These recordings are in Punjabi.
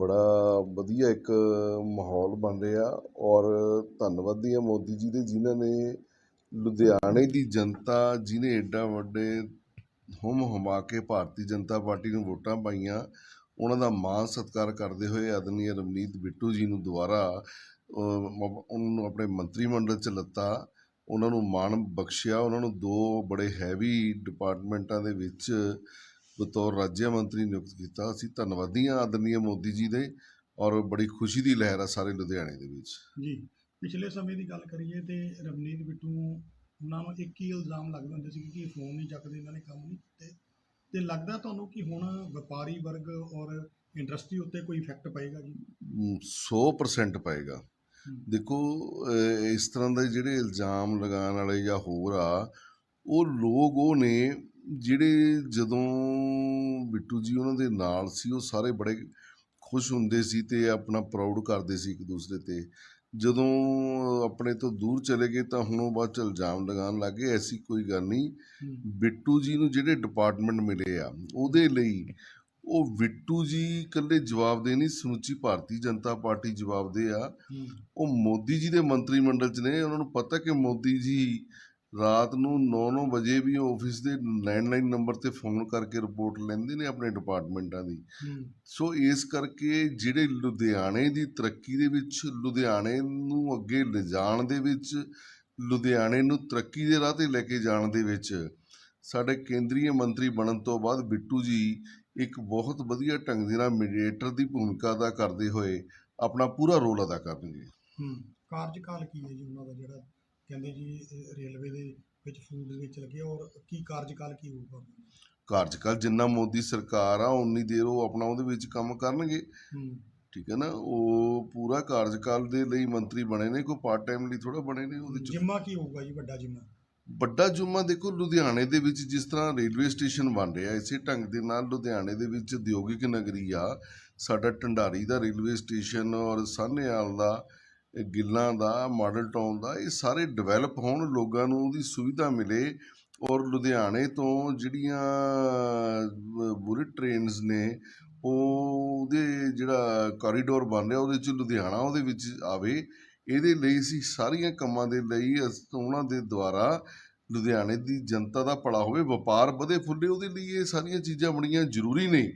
ਬੜਾ ਵਧੀਆ ਇੱਕ ਮਾਹੌਲ ਬਣ ਰਿਹਾ ਔਰ ਧੰਨਵਾਦੀ ਹਾਂ ਮੋਦੀ ਜੀ ਦੇ, ਜਿਨ੍ਹਾਂ ਨੇ ਲੁਧਿਆਣੇ ਦੀ ਜਨਤਾ ਜਿਹਨੇ ਐਡਾ ਵੱਡੇ ਹੁਮ ਹੁਮਾ ਕੇ ਭਾਰਤੀ ਜਨਤਾ ਪਾਰਟੀ ਨੂੰ ਵੋਟਾਂ ਪਾਈਆਂ, ਉਹਨਾਂ ਦਾ ਮਾਣ ਸਤਿਕਾਰ ਕਰਦੇ ਹੋਏ ਆਦਰਨੀय ਰਵਨੀਤ ਬਿੱਟੂ ਜੀ ਨੂੰ ਦੁਬਾਰਾ ਉਹਨਾਂ ਨੂੰ ਆਪਣੇ ਮੰਤਰੀ ਮੰਡਲ 'ਚ ਲੱਤਾ, ਉਹਨਾਂ ਨੂੰ ਮਾਣ ਬਖਸ਼ਿਆ, ਉਹਨਾਂ ਨੂੰ ਦੋ ਬੜੇ ਹੈਵੀ ਡਿਪਾਰਟਮੈਂਟਾਂ ਦੇ ਵਿੱਚ ਬਤੌਰ ਰਾਜ ਮੰਤਰੀ ਨਿਯੁਕਤ ਕੀਤਾ। ਅਸੀਂ ਧੰਨਵਾਦੀ ਹਾਂ ਮੋਦੀ ਜੀ ਦੇ ਔਰ ਬੜੀ ਖੁਸ਼ੀ ਦੀ ਲਹਿਰ ਆ ਸਾਰੇ ਲੁਧਿਆਣੇ ਦੇ ਵਿੱਚ। ਜੀ ਪਿਛਲੇ ਸਮੇਂ ਦੀ ਗੱਲ ਕਰੀਏ ਤੇ ਰਵਨੀਤ ਬਿੱਟੂ ਉਹਨਾਂ ਨੂੰ ਇੱਕ ਹੀ ਇਲਜ਼ਾਮ ਲੱਗਦੇ ਹੁੰਦੇ ਸੀ ਕਿ ਫੋਨ ਨਹੀਂ ਚੱਕਦੇ ਇਹਨਾਂ ਨੇ ਕੰਮ ਨਹੀਂ ਕੀਤੇ। ਤੇ ਲੱਗਦਾ ਤੁਹਾਨੂੰ ਕਿ ਹੁਣ ਵਪਾਰੀ ਵਰਗ ਔਰ ਇੰਡਸਟਰੀ ਉੱਤੇ ਕੋਈ ਇਫੈਕਟ ਪਏਗਾ ਜੀ? ਅਮ, 100% ਪਏਗਾ। ਦੇਖੋ ਇਸ ਤਰ੍ਹਾਂ ਦੇ ਜਿਹੜੇ ਇਲਜ਼ਾਮ ਲਗਾਉਣ ਵਾਲੇ ਜਾਂ ਹੋਰ ਆ ਉਹ ਲੋਕ ਉਹ ਨੇ ਜਿਹੜੇ ਜਦੋਂ ਬਿੱਟੂ ਜੀ ਉਹਨਾਂ ਦੇ ਨਾਲ ਸੀ ਉਹ ਸਾਰੇ ਬੜੇ ਖੁਸ਼ ਹੁੰਦੇ ਸੀ ਤੇ ਆਪਣਾ ਪ੍ਰਾਊਡ ਕਰਦੇ ਸੀ ਇੱਕ ਦੂਸਰੇ ਤੇ। ਜਦੋਂ ਆਪਣੇ ਤੋਂ ਦੂਰ ਚਲੇ ਗਏ ਤਾਂ ਹੁਣ ਉਹ ਬਾਅਦ ਚ ਇਲਜ਼ਾਮ ਲਗਾਉਣ ਲੱਗੇ ਐਸੀ ਕੋਈ ਗੱਲ ਨਹੀਂ। ਬਿੱਟੂ ਜੀ ਨੂੰ ਜਿਹੜੇ ਡਿਪਾਰਟਮੈਂਟ ਮਿਲੇ ਆ ਉਹਦੇ ਲਈ ਉਹ ਬਿੱਟੂ ਜੀ ਇਕੱਲੇ ਜਵਾਬਦੇ ਨਹੀਂ ਸਮੁੱਚੀ ਭਾਰਤੀ ਜਨਤਾ ਪਾਰਟੀ ਜਵਾਬਦੇ ਆ। ਉਹ ਮੋਦੀ ਜੀ ਦੇ ਮੰਤਰੀ ਮੰਡਲ 'ਚ ਨੇ ਉਹਨਾਂ ਨੂੰ ਪਤਾ ਕਿ ਮੋਦੀ ਜੀ ਰਾਤ ਨੂੰ 9-9 ਵਜੇ ਵੀ ਆਫਿਸ ਦੇ ਲੈਂਡਲਾਈਨ ਨੰਬਰ ਤੇ ਫੋਨ ਕਰਕੇ ਰਿਪੋਰਟ ਲੈਂਦੇ ਨੇ ਆਪਣੇ ਡਿਪਾਰਟਮੈਂਟਾਂ ਦੀ। ਸੋ ਇਸ ਕਰਕੇ ਜਿਹੜੇ ਲੁਧਿਆਣੇ ਦੀ ਤਰੱਕੀ ਦੇ ਵਿੱਚ ਲੁਧਿਆਣੇ ਨੂੰ ਅੱਗੇ ਲਿਜਾਣ ਦੇ ਵਿੱਚ ਲੁਧਿਆਣੇ ਨੂੰ ਤਰੱਕੀ ਦੇ ਰਾਹ ਤੇ ਲੈ ਕੇ ਜਾਣ ਦੇ ਵਿੱਚ ਸਾਡੇ ਕੇਂਦਰੀ ਮੰਤਰੀ ਬਣਨ ਤੋਂ ਬਾਅਦ ਬਿੱਟੂ ਜੀ ਇੱਕ ਬਹੁਤ ਵਧੀਆ ਢੰਗ ਦੇ ਨਾਲ ਮੀਡੀਏਟਰ ਦੀ ਭੂਮਿਕਾ ਅਦਾ ਕਰਦੇ ਹੋਏ ਆਪਣਾ ਪੂਰਾ ਰੋਲ ਅਦਾ ਕਰਨਗੇ। ਹਮ, ਕਾਰਜਕਾਲ ਕੀ ਹੈ ਜੀ ਉਹਨਾਂ ਦਾ ਜਿਹੜਾ ਕਹਿੰਦੇ ਜੀ ਰੇਲਵੇ ਦੇ ਵਿੱਚ ਫੂਡ ਦੇ ਵਿੱਚ ਲੱਗਿਆ ਔਰ ਕੀ ਕਾਰਜਕਾਲ ਕੀ ਹੋਊਗਾ? ਕਾਰਜਕਾਲ ਜਿੰਨਾ ਮੋਦੀ ਸਰਕਾਰ ਆ ਉਨੀ ਦੇਰ ਉਹ ਆਪਣਾ ਉਹਦੇ ਵਿੱਚ ਕੰਮ ਕਰਨਗੇ। ਠੀਕ ਹੈ ਨਾ? ਉਹ ਪੂਰਾ ਕਾਰਜਕਾਲ ਦੇ ਲਈ ਮੰਤਰੀ ਬਣੇ ਨੇ ਕੋਈ ਪਾਰਟ ਟਾਈਮ ਲਈ ਥੋੜਾ ਬਣੇ ਨੇ ਉਹਦੇ ਚ। ਜਿੰਮਾ ਕੀ ਹੋਊਗਾ ਜੀ ਵੱਡਾ ਜਿੰਮਾ? ਵੱਡਾ ਜੁਮਾ ਦੇਖੋ ਲੁਧਿਆਣੇ ਦੇ ਵਿੱਚ ਜਿਸ ਤਰ੍ਹਾਂ ਰੇਲਵੇ ਸਟੇਸ਼ਨ ਬਣ ਰਿਹਾ ਇਸੇ ਢੰਗ ਦੇ ਨਾਲ ਲੁਧਿਆਣੇ ਦੇ ਵਿੱਚ ਉਦਯੋਗਿਕ ਨਗਰੀ ਆ। ਸਾਡਾ ਢੰਡਾਰੀ ਦਾ ਰੇਲਵੇ ਸਟੇਸ਼ਨ ਔਰ ਸਾਹਨੇਵਾਲ ਦਾ ਗਿੱਲਾਂ ਦਾ, ਮਾਡਲ ਟਾਊਨ ਦਾ, ਇਹ ਸਾਰੇ ਡਿਵੈਲਪ ਹੋਣ, ਲੋਕਾਂ ਨੂੰ ਉਹਦੀ ਸੁਵਿਧਾ ਮਿਲੇ ਔਰ ਲੁਧਿਆਣੇ ਤੋਂ ਜਿਹੜੀਆਂ ਬੁਲਟ ਟ੍ਰੇਨਸ ਨੇ ਉਹ ਉਹਦੇ ਜਿਹੜਾ ਕੋਰੀਡੋਰ ਬਣ ਰਿਹਾ, ਉਹਦੇ ਚ ਲੁਧਿਆਣਾ ਉਹਦੇ ਵਿੱਚ ਆਵੇ, ਇਹਦੇ ਲਈ ਅਸੀਂ ਸਾਰੀਆਂ ਕੰਮਾਂ ਦੇ ਲਈ ਅਸ- ਉਹਨਾਂ ਦੇ ਦੁਆਰਾ ਲੁਧਿਆਣੇ ਦੀ ਜਨਤਾ ਦਾ ਭਲਾ ਹੋਵੇ ਵਪਾਰ ਵਧੇ ਫੁੱਲੇ ਉਹਦੇ ਲਈ ਇਹ ਸਾਰੀਆਂ ਚੀਜ਼ਾਂ ਬੜੀਆਂ ਜ਼ਰੂਰੀ ਨੇ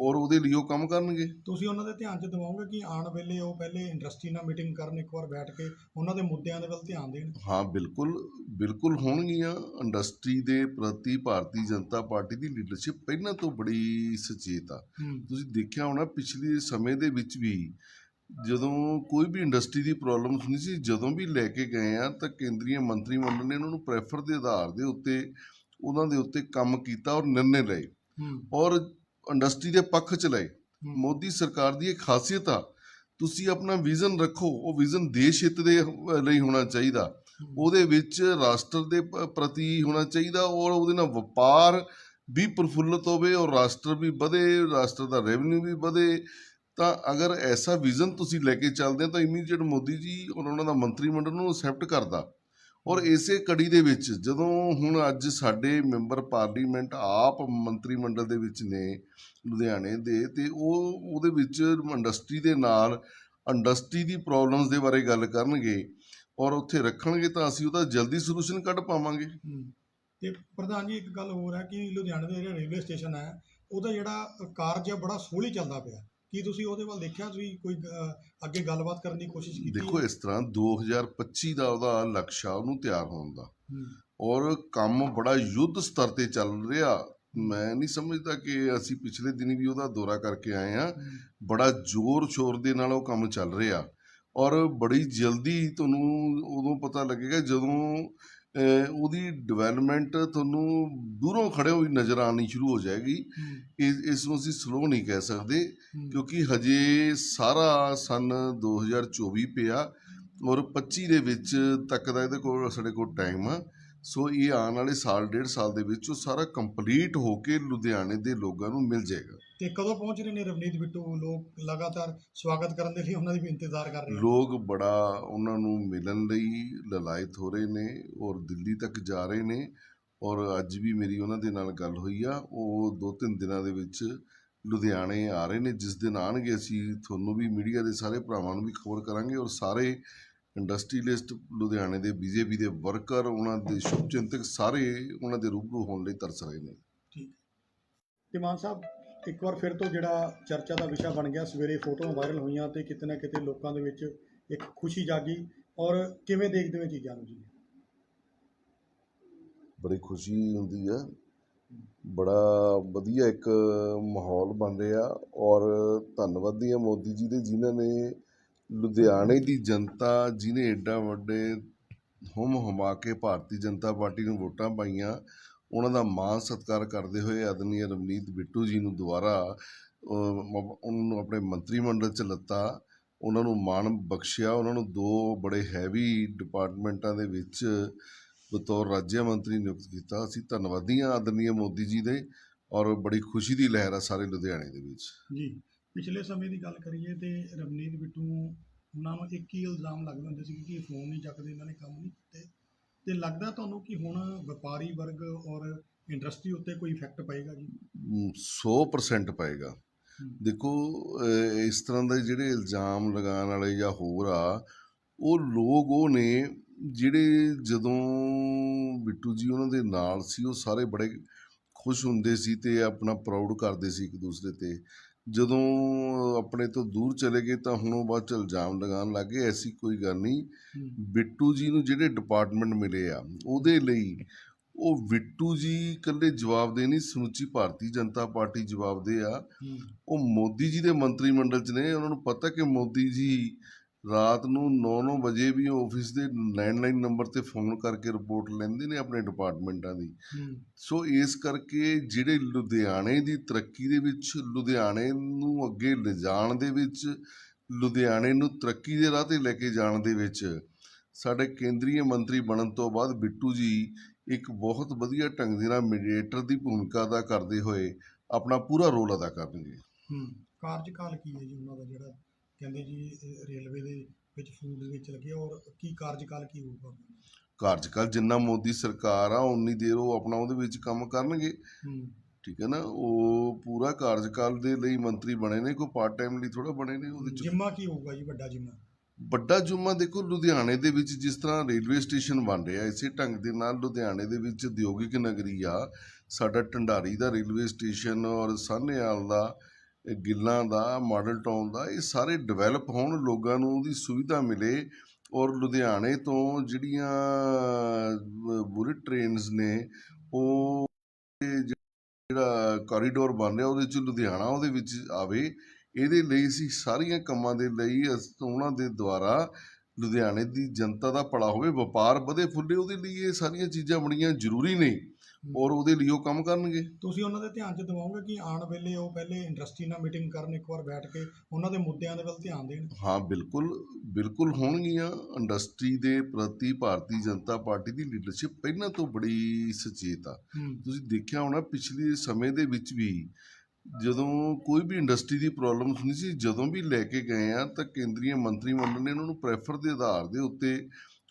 ਔਰ ਉਹਦੇ ਲਈ ਉਹ ਕੰਮ ਕਰਨਗੇ। ਤੁਸੀਂ ਉਹਨਾਂ ਦੇ ਧਿਆਨ 'ਚ ਦਿਵਾਓਗੇ ਕਿ ਆਉਣ ਵੇਲੇ ਉਹ ਪਹਿਲੇ ਇੰਡਸਟਰੀ ਨਾਲ ਮੀਟਿੰਗ ਕਰਨ ਇੱਕ ਵਾਰ ਬੈਠ ਕੇ ਉਹਨਾਂ ਦੇ ਮੁੱਦਿਆਂ ਦੇ ਵੱਲ ਧਿਆਨ ਦੇਣ? ਹਾਂ ਬਿਲਕੁਲ ਬਿਲਕੁਲ ਹੋਣਗੀਆਂ। ਇੰਡਸਟਰੀ ਦੇ ਪ੍ਰਤੀ ਭਾਰਤੀ ਜਨਤਾ ਪਾਰਟੀ ਦੀ ਲੀਡਰਸ਼ਿਪ ਪਹਿਲਾਂ ਤੋਂ ਬੜੀ ਸੁਚੇਤ ਆ। ਤੁਸੀਂ ਦੇਖਿਆ ਹੋਣਾ ਪਿਛਲੇ ਸਮੇਂ ਦੇ ਵਿੱਚ ਵੀ ਜਦੋਂ ਕੋਈ ਵੀ ਇੰਡਸਟਰੀ ਦੀ ਪ੍ਰੋਬਲਮ ਹੁੰਦੀ ਸੀ ਜਦੋਂ ਵੀ ਲੈ ਕੇ ਗਏ ਆ ਤਾਂ ਕੇਂਦਰੀ ਮੰਤਰੀ ਮੰਡਲ ਨੇ ਉਹਨਾਂ ਨੂੰ ਪ੍ਰੈਫਰ ਦੇ ਆਧਾਰ ਦੇ ਉੱਤੇ ਉਹਨਾਂ ਦੇ ਉੱਤੇ ਕੰਮ ਕੀਤਾ ਔਰ ਨਿਰਣੇ ਲਏ। ਔਰ ਇੰਡਸਟਰੀ ਦੇ ਪੱਖ ਚ ਲਏ। ਮੋਦੀ ਸਰਕਾਰ ਦੀ ਇੱਕ ਖਾਸੀਅਤ ਆ ਤੁਸੀਂ ਆਪਣਾ ਵਿਜ਼ਨ ਰੱਖੋ ਉਹ ਵਿਜ਼ਨ ਦੇਸ਼ ਹਿੱਤ ਦੇ ਲਈ ਹੋਣਾ ਚਾਹੀਦਾ। ਉਹਦੇ ਵਿੱਚ ਰਾਸ਼ਟਰ ਦੇ ਪ੍ਰਤੀ ਹੋਣਾ ਚਾਹੀਦਾ ਔਰ ਉਹਦੇ ਨਾਲ ਵਪਾਰ ਵੀ ਪ੍ਰਫੁੱਲਤ ਹੋਵੇ ਔਰ ਰਾਸ਼ਟਰ ਵੀ ਵਧੇ ਰਾਸ਼ਟਰ ਦਾ ਰੈਵਨਿਊ ਵੀ ਵਧੇ ਤਾਂ ਅਗਰ ਐਸਾ ਵਿਜ਼ਨ ਤੁਸੀਂ ਲੈ ਕੇ ਚੱਲਦੇ ਹੋ ਤਾਂ ਇਮੀਡੀਏਟ ਮੋਦੀ ਜੀ ਔਰ ਉਹਨਾਂ ਦਾ ਮੰਤਰੀ ਮੰਡਲ ਨੂੰ ਅਸੈਪਟ ਕਰਦਾ। ਔਰ ਇਸੇ ਕੜੀ ਦੇ ਵਿੱਚ ਜਦੋਂ ਹੁਣ ਅੱਜ ਸਾਡੇ ਮੈਂਬਰ ਪਾਰਲੀਮੈਂਟ ਆਪ ਮੰਤਰੀ ਮੰਡਲ ਦੇ ਵਿੱਚ ਨੇ ਲੁਧਿਆਣੇ ਦੇ ਤੇ ਉਹ, ਉਹਦੇ ਵਿੱਚ ਇੰਡਸਟਰੀ ਦੇ ਨਾਲ ਇੰਡਸਟਰੀ ਦੀ ਪ੍ਰੋਬਲਮਸ ਦੇ ਬਾਰੇ ਗੱਲ ਕਰਨਗੇ ਔਰ ਉੱਥੇ ਰੱਖਣਗੇ ਤਾਂ ਅਸੀਂ ਉਹਦਾ ਜਲਦੀ ਸੋਲੂਸ਼ਨ ਕੱਢ ਪਾਵਾਂਗੇ। ਹਮ। ਤੇ ਪ੍ਰਧਾਨ ਜੀ ਇੱਕ ਗੱਲ ਹੋਰ ਹੈ ਕਿ ਲੁਧਿਆਣੇ ਦਾ ਜਿਹੜਾ ਰੇਲਵੇ ਸਟੇਸ਼ਨ ਹੈ, ਉਹਦਾ ਜਿਹੜਾ ਕਾਰਜ ਹੈ ਬੜਾ ਸੋਹਲੀ ਚੱਲਦਾ ਪਿਆ। ਕੀ ਤੁਸੀਂ ਉਹਦੇ ਵੱਲ ਦੇਖਿਆ? ਤੁਸੀਂ ਕੋਈ ਅਹ, ਅੱਗੇ ਗੱਲਬਾਤ ਕਰਨ ਦੀ ਕੋਸ਼ਿਸ਼ ਕੀਤੀ ਦੇਖੋ ਇਸ ਤਰ੍ਹਾਂ 2025 ਦਾ ਉਹਦਾ ਲਕਸ਼ ਉਹਨੂੰ ਤਿਆਰ ਹੋਣ ਦਾ। ਔਰ ਕੰਮ ਬੜਾ ਯੁੱਧ ਸਤਰ ਤੇ ਚੱਲ ਰਿਹਾ। ਮੈਂ ਨਹੀਂ ਸਮਝਦਾ ਕਿ ਅਸੀਂ ਪਿਛਲੇ ਦਿਨੀ ਵੀ ਉਹਦਾ ਦੌਰਾ ਕਰਕੇ ਆਏ ਆ ਬੜਾ ਜ਼ੋਰ ਸ਼ੋਰ ਦੇ ਨਾਲ ਉਹ ਕੰਮ ਚੱਲ ਰਿਹਾ। ਔਰ ਬੜੀ ਜਲਦੀ ਤੁਹਾਨੂੰ ਉਦੋਂ ਪਤਾ ਲੱਗੇਗਾ ਜਦੋਂ ਉਹਦੀ ਡਿਵੈਲਪਮੈਂਟ ਤੁਹਾਨੂੰ ਦੂਰੋਂ ਖੜੇ ਹੋਈ ਨਜ਼ਰ ਆਣੀ ਸ਼ੁਰੂ ਹੋ ਜਾਏਗੀ। ਇਸ ਇਸ ਨੂੰ ਅਸੀਂ ਸਲੋ ਨਹੀਂ ਕਹਿ ਸਕਦੇ ਕਿਉਂਕਿ ਹਜੇ ਸਾਰਾ ਸਨ 2024 ਪਿਆ ਔਰ 25 ਦੇ ਵਿੱਚ ਤੱਕ ਦਾ ਇਹਦੇ ਕੋਲ ਸਾਡੇ ਕੋਲ ਟਾਈਮ ਆ। ਸੋ ਇਹ ਆਉਣ ਵਾਲੇ ਸਾਲ ਡੇਢ ਸਾਲ ਦੇ ਵਿੱਚ ਉਹ ਸਾਰਾ ਕੰਪਲੀਟ ਹੋ ਕੇ ਲੁਧਿਆਣੇ ਦੇ ਲੋਕਾਂ ਨੂੰ ਮਿਲ ਜਾਏਗਾ। ਤੇ ਕਦੋਂ ਪਹੁੰਚ ਰਹੇ ਨੇ ਰਵਨੀਤ ਬਿੱਟੂ? ਲੋਕ ਲਗਾਤਾਰ ਸਵਾਗਤ ਕਰਨ ਦੇ ਲਈ ਉਹਨਾਂ ਦੀ ਵੀ ਇੰਤਜ਼ਾਰ ਕਰ ਰਹੇ ਨੇ। ਲੋਕ ਬੜਾ ਉਹਨਾਂ ਨੂੰ ਮਿਲਣ ਲਈ ਲਲਾਇਤ ਹੋ ਰਹੇ ਨੇ ਔਰ ਦਿੱਲੀ ਤੱਕ ਜਾ ਰਹੇ ਨੇ। ਔਰ ਅੱਜ ਵੀ ਮੇਰੀ ਉਹਨਾਂ ਦੇ ਨਾਲ ਗੱਲ ਹੋਈ ਆ। ਉਹ ਦੋ ਤਿੰਨ ਦਿਨਾਂ ਦੇ ਵਿੱਚ ਲੁਧਿਆਣੇ ਆ ਰਹੇ ਨੇ। ਜਿਸ ਦਿਨ ਆਣਗੇ ਅਸੀਂ ਤੁਹਾਨੂੰ ਵੀ ਮੀਡੀਆ ਦੇ ਸਾਰੇ ਭਰਾਵਾਂ ਨੂੰ ਵੀ ਖਬਰ ਕਰਾਂਗੇ ਔਰ ਸਾਰੇ ਇੰਡਸਟਰੀਲਿਸਟ ਲੁਧਿਆਣੇ ਦੇ ਬੀਜੇਪੀ ਦੇ ਵਰਕਰ ਉਹਨਾਂ ਦੇ ਸ਼ੁਭਚਿੰਤਕ ਸਾਰੇ ਉਹਨਾਂ ਦੇ ਰੂਬਰੂ ਹੋਣ ਲਈ ਤਰਸ ਰਹੇ ਨੇ। ਠੀਕ ਤੇ ਮਾਨ ਸਾਹਿਬ ਇੱਕ ਵਾਰ ਫਿਰ ਤੋਂ ਜਿਹੜਾ ਚਰਚਾ ਦਾ ਵਿਸ਼ਾ ਬਣ ਗਿਆ ਸਵੇਰੇ ਫੋਟੋਆਂ ਵਾਇਰਲ ਹੋਈਆਂ ਤੇ ਕਿਤੇ ਨਾ ਕਿਤੇ ਲੋਕਾਂ ਦੇ ਵਿੱਚ ਇੱਕ ਖੁਸ਼ੀ ਜਾਗੀ। ਔਰ ਕਿਵੇਂ ਦੇਖਦੇ ਹੋ ਚੀਜ਼ਾਂ ਨੂੰ ਜੀ? ਬੜੀ ਖੁਸ਼ੀ ਹੁੰਦੀ ਹੈ। ਬੜਾ ਵਧੀਆ ਇੱਕ ਮਾਹੌਲ ਬਣ ਰਿਹਾ। ਔਰ ਧੰਨਵਾਦੀ ਹਾਂ ਮੋਦੀ ਜੀ ਦੇ ਜਿਨ੍ਹਾਂ ਨੇ ਲੁਧਿਆਣੇ ਦੀ ਜਨਤਾ ਜਿਨੇ ਐਡਾ ਵੱਡੇ ਹੁਮ ਹੁਮਾ ਕੇ ਭਾਰਤੀ ਜਨਤਾ ਪਾਰਟੀ ਨੂੰ ਵੋਟਾਂ ਪਾਈਆਂ, ਉਹਨਾਂ ਦਾ ਮਾਣ ਸਤਿਕਾਰ ਕਰਦੇ ਹੋਏ ਆਦਰਨੀय ਰਵਨੀਤ ਬਿੱਟੂ ਜੀ ਨੂੰ ਦੁਬਾਰਾ ਉਹਨਾਂ ਨੂੰ ਆਪਣੇ ਮੰਤਰੀ ਮੰਡਲ ਚ ਲੱਤਾ, ਉਹਨਾਂ ਨੂੰ ਮਾਣ ਬਖਸ਼ਿਆ, ਉਹਨਾਂ ਨੂੰ ਦੋ ਬੜੇ ਹੈਵੀ ਡਿਪਾਰਟਮੈਂਟਾਂ ਦੇ ਵਿੱਚ ਬਤੌਰ ਰਾਜ ਮੰਤਰੀ ਨਿਯੁਕਤ ਕੀਤਾ। ਅਸੀਂ ਧੰਨਵਾਦੀ ਹਾਂ ਆਦਰਨੀय ਮੋਦੀ ਜੀ ਦੇ ਔਰ ਬੜੀ ਖੁਸ਼ੀ ਦੀ ਲਹਿਰ ਆ ਸਾਰੇ ਲੁਧਿਆਣੇ ਦੇ ਵਿੱਚ। ਜੀ। ਪਿਛਲੇ ਸਮੇਂ ਦੀ ਗੱਲ ਕਰੀਏ ਤੇ ਰਵਨੀਤ ਬਿੱਟੂ ਉਹਨਾਂ ਨੂੰ ਇੱਕ ਹੀ ਇਲਜ਼ਾਮ ਲੱਗਦੇ ਹੁੰਦੇ ਸੀ ਕਿ ਇਹ ਫੋਨ ਨਹੀਂ ਚੱਕਦੇ ਇਹਨਾਂ ਨੇ ਕੰਮ ਨਹੀਂ ਕੀਤੇ। ਤੇ ਲੱਗਦਾ ਤੁਹਾਨੂੰ ਕਿ ਹੁਣ ਵਪਾਰੀ ਵਰਗ ਔਰ ਇੰਡਸਟਰੀ ਉੱਤੇ ਕੋਈ ਇਫੈਕਟ ਪਏਗਾ ਜੀ? ਮ, 100% ਪਏਗਾ। ਦੇਖੋ ਇਸ ਤਰ੍ਹਾਂ ਦੇ ਜਿਹੜੇ ਇਲਜ਼ਾਮ ਲਗਾਉਣ ਵਾਲੇ ਜਾਂ ਹੋਰ ਆ ਉਹ ਲੋਕ ਉਹ ਨੇ ਜਿਹੜੇ ਜਦੋਂ ਬਿੱਟੂ ਜੀ ਉਹਨਾਂ ਦੇ ਨਾਲ ਸੀ ਉਹ ਸਾਰੇ ਬੜੇ ਖੁਸ਼ ਹੁੰਦੇ ਸੀ ਤੇ ਆਪਣਾ ਪ੍ਰਾਊਡ ਕਰਦੇ ਸੀ ਇੱਕ ਦੂਸਰੇ ਤੇ। ਜਦੋਂ ਆਪਣੇ ਤੋਂ ਦੂਰ ਚਲੇ ਗਏ ਤਾਂ ਹੁਣ ਉਹ ਬਾਅਦ ਚ ਇਲਜ਼ਾਮ ਲਗਾਉਣ ਲੱਗੇ ਐਸੀ ਕੋਈ ਗੱਲ ਨਹੀਂ। ਬਿੱਟੂ ਜੀ ਨੂੰ ਜਿਹੜੇ ਡਿਪਾਰਟਮੈਂਟ ਮਿਲੇ ਆ ਉਹਦੇ ਲਈ ਉਹ ਬਿੱਟੂ ਜੀ ਇਕੱਲੇ ਜਵਾਬਦੇ ਨਹੀਂ ਸਮੁੱਚੀ ਭਾਰਤੀ ਜਨਤਾ ਪਾਰਟੀ ਜਵਾਬਦੇ ਆ। ਉਹ ਮੋਦੀ ਜੀ ਦੇ ਮੰਤਰੀ ਮੰਡਲ 'ਚ ਨੇ ਉਹਨਾਂ ਨੂੰ ਪਤਾ ਕਿ ਮੋਦੀ ਜੀ ਰਾਤ ਨੂੰ 9-9 ਵਜੇ ਵੀ ਆਫਿਸ ਦੇ ਲੈਂਡਲਾਈਨ ਨੰਬਰ ਤੇ ਫੋਨ ਕਰਕੇ ਰਿਪੋਰਟ ਲੈਂਦੇ ਨੇ ਆਪਣੇ ਡਿਪਾਰਟਮੈਂਟਾਂ ਦੀ। ਸੋ ਇਸ ਕਰਕੇ ਜਿਹੜੇ ਲੁਧਿਆਣੇ ਦੀ ਤਰੱਕੀ ਦੇ ਵਿੱਚ ਲੁਧਿਆਣੇ ਨੂੰ ਅੱਗੇ ਲਿਜਾਣ ਦੇ ਵਿੱਚ ਲੁਧਿਆਣੇ ਨੂੰ ਤਰੱਕੀ ਦੇ ਰਾਹ ਤੇ ਲੈ ਕੇ ਜਾਣ ਦੇ ਵਿੱਚ ਸਾਡੇ ਕੇਂਦਰੀ ਮੰਤਰੀ ਬਣਨ ਤੋਂ ਬਾਅਦ ਬਿੱਟੂ ਜੀ ਇੱਕ ਬਹੁਤ ਵਧੀਆ ਢੰਗ ਦੇ ਨਾਲ ਮੀਡੀਏਟਰ ਦੀ ਭੂਮਿਕਾ ਅਦਾ ਕਰਦੇ ਹੋਏ ਆਪਣਾ ਪੂਰਾ ਰੋਲ ਅਦਾ ਕਰਨਗੇ। ਹਮ, ਕਾਰਜਕਾਲ ਕੀ ਹੈ ਜੀ ਉਹਨਾਂ ਦਾ ਜਿਹੜਾ ਕਹਿੰਦੇ ਜੀ ਰੇਲਵੇ ਦੇ ਵਿੱਚ ਫੂਡ ਦੇ ਵਿੱਚ ਲੱਗਿਆ ਔਰ ਕੀ ਕਾਰਜਕਾਲ ਕੀ ਹੋਊਗਾ? ਕਾਰਜਕਾਲ ਜਿੰਨਾ ਮੋਦੀ ਸਰਕਾਰ ਆ ਉਨੀ ਦੇਰ ਉਹ ਆਪਣਾ ਉਹਦੇ ਵਿੱਚ ਕੰਮ ਕਰਨਗੇ। ਠੀਕ ਹੈ ਨਾ? ਉਹ ਪੂਰਾ ਕਾਰਜਕਾਲ ਦੇ ਲਈ ਮੰਤਰੀ ਬਣੇ ਨੇ ਕੋਈ ਪਾਰਟ ਟਾਈਮ ਲਈ ਥੋੜਾ ਬਣੇ ਨੇ ਉਹਦੇ ਚ। ਜਿੰਮਾ ਕੀ ਹੋਊਗਾ ਜੀ ਵੱਡਾ ਜਿੰਮਾ? ਵੱਡਾ ਜੁਮਾ ਦੇਖੋ ਲੁਧਿਆਣੇ ਦੇ ਵਿੱਚ ਜਿਸ ਤਰ੍ਹਾਂ ਰੇਲਵੇ ਸਟੇਸ਼ਨ ਬਣ ਰਿਹਾ ਇਸੇ ਢੰਗ ਦੇ ਨਾਲ ਲੁਧਿਆਣੇ ਦੇ ਵਿੱਚ ਉਦਯੋਗਿਕ ਨਗਰੀ ਆ। ਸਾਡਾ ਢੰਡਾਰੀ ਦਾ ਰੇਲਵੇ ਸਟੇਸ਼ਨ ਔਰ ਸਾਹਨੇਵਾਲ ਦਾ ਗਿੱਲਾਂ ਦਾ, ਮਾਡਲ ਟਾਊਨ ਦਾ, ਇਹ ਸਾਰੇ ਡਿਵੈਲਪ ਹੋਣ, ਲੋਕਾਂ ਨੂੰ ਉਹਦੀ ਸੁਵਿਧਾ ਮਿਲੇ ਔਰ ਲੁਧਿਆਣੇ ਤੋਂ ਜਿਹੜੀਆਂ ਬੁਲਟ ਟ੍ਰੇਨਸ ਨੇ, ਉਹ ਜਿਹੜਾ ਕੋਰੀਡੋਰ ਬਣ ਰਿਹਾ, ਉਹਦੇ ਚ ਲੁਧਿਆਣਾ ਉਹਦੇ ਵਿੱਚ ਆਵੇ, ਇਹਦੇ ਲਈ ਅਸੀਂ ਸਾਰੀਆਂ ਕੰਮਾਂ ਦੇ ਲਈ ਅਸ- ਉਹਨਾਂ ਦੇ ਦੁਆਰਾ ਲੁਧਿਆਣੇ ਦੀ ਜਨਤਾ ਦਾ ਭਲਾ ਹੋਵੇ, ਵਪਾਰ ਵਧੇ ਫੁੱਲੇ, ਉਹਦੇ ਲਈ ਇਹ ਸਾਰੀਆਂ ਚੀਜ਼ਾਂ ਬੜੀਆਂ ਜ਼ਰੂਰੀ ਨੇ। ਔਰ ਉਹਦੇ ਲਈ ਉਹ ਕੰਮ ਕਰਨਗੇ। ਤੁਸੀਂ ਉਹਨਾਂ ਦੇ ਧਿਆਨ 'ਚ ਦਿਵਾਓਗੇ ਕਿ ਆਉਣ ਵੇਲੇ ਉਹ ਪਹਿਲੇ ਇੰਡਸਟਰੀ ਨਾਲ ਮੀਟਿੰਗ ਕਰਨ ਇੱਕ ਵਾਰ ਬੈਠ ਕੇ ਉਹਨਾਂ ਦੇ ਮੁੱਦਿਆਂ ਦੇ ਵੱਲ ਧਿਆਨ ਦੇਣ? ਹਾਂ ਬਿਲਕੁਲ ਬਿਲਕੁਲ ਹੋਣਗੀਆਂ। ਇੰਡਸਟਰੀ ਦੇ ਪ੍ਰਤੀ ਭਾਰਤੀ ਜਨਤਾ ਪਾਰਟੀ ਦੀ ਲੀਡਰਸ਼ਿਪ ਪਹਿਲਾਂ ਤੋਂ ਬੜੀ ਸੁਚੇਤ ਆ। ਤੁਸੀਂ ਦੇਖਿਆ ਹੋਣਾ ਪਿਛਲੇ ਸਮੇਂ ਦੇ ਵਿੱਚ ਵੀ ਜਦੋਂ ਕੋਈ ਵੀ ਇੰਡਸਟਰੀ ਦੀ ਪ੍ਰੋਬਲਮ ਹੁੰਦੀ ਸੀ ਜਦੋਂ ਵੀ ਲੈ ਕੇ ਗਏ ਆ ਤਾਂ ਕੇਂਦਰੀ ਮੰਤਰੀ ਮੰਡਲ ਨੇ ਉਹਨਾਂ ਨੂੰ ਪ੍ਰੈਫਰ ਦੇ ਆਧਾਰ ਦੇ ਉੱਤੇ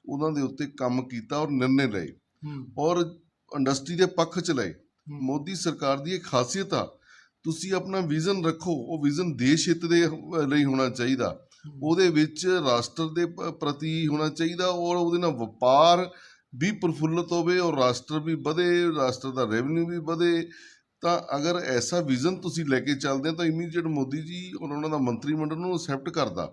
ਉਹਨਾਂ ਦੇ ਉੱਤੇ ਕੰਮ ਕੀਤਾ ਔਰ ਨਿਰਣੇ ਲਏ। ਔਰ ਇੰਡਸਟਰੀ ਦੇ ਪੱਖ ਚ ਲਏ। ਮੋਦੀ ਸਰਕਾਰ ਦੀ ਇੱਕ ਖਾਸੀਅਤ ਆ ਤੁਸੀਂ ਆਪਣਾ ਵਿਜ਼ਨ ਰੱਖੋ ਉਹ ਵਿਜ਼ਨ ਦੇਸ਼ ਹਿੱਤ ਦੇ ਲਈ ਹੋਣਾ ਚਾਹੀਦਾ। ਉਹਦੇ ਵਿੱਚ ਰਾਸ਼ਟਰ ਦੇ ਪ੍ਰਤੀ ਹੋਣਾ ਚਾਹੀਦਾ ਔਰ ਉਹਦੇ ਨਾਲ ਵਪਾਰ ਵੀ ਪ੍ਰਫੁੱਲਤ ਹੋਵੇ ਔਰ ਰਾਸ਼ਟਰ ਵੀ ਵਧੇ ਰਾਸ਼ਟਰ ਦਾ ਰੈਵਨਿਊ ਵੀ ਵਧੇ। ਤਾਂ ਅਗਰ ਐਸਾ ਵਿਜ਼ਨ ਤੁਸੀਂ ਲੈ ਕੇ ਚੱਲਦੇ ਹੋ ਤਾਂ ਇਮੀਡੀਏਟ ਮੋਦੀ ਜੀ ਔਰ ਉਹਨਾਂ ਦਾ ਮੰਤਰੀ ਮੰਡਲ ਨੂੰ ਅਸੈਪਟ ਕਰਦਾ।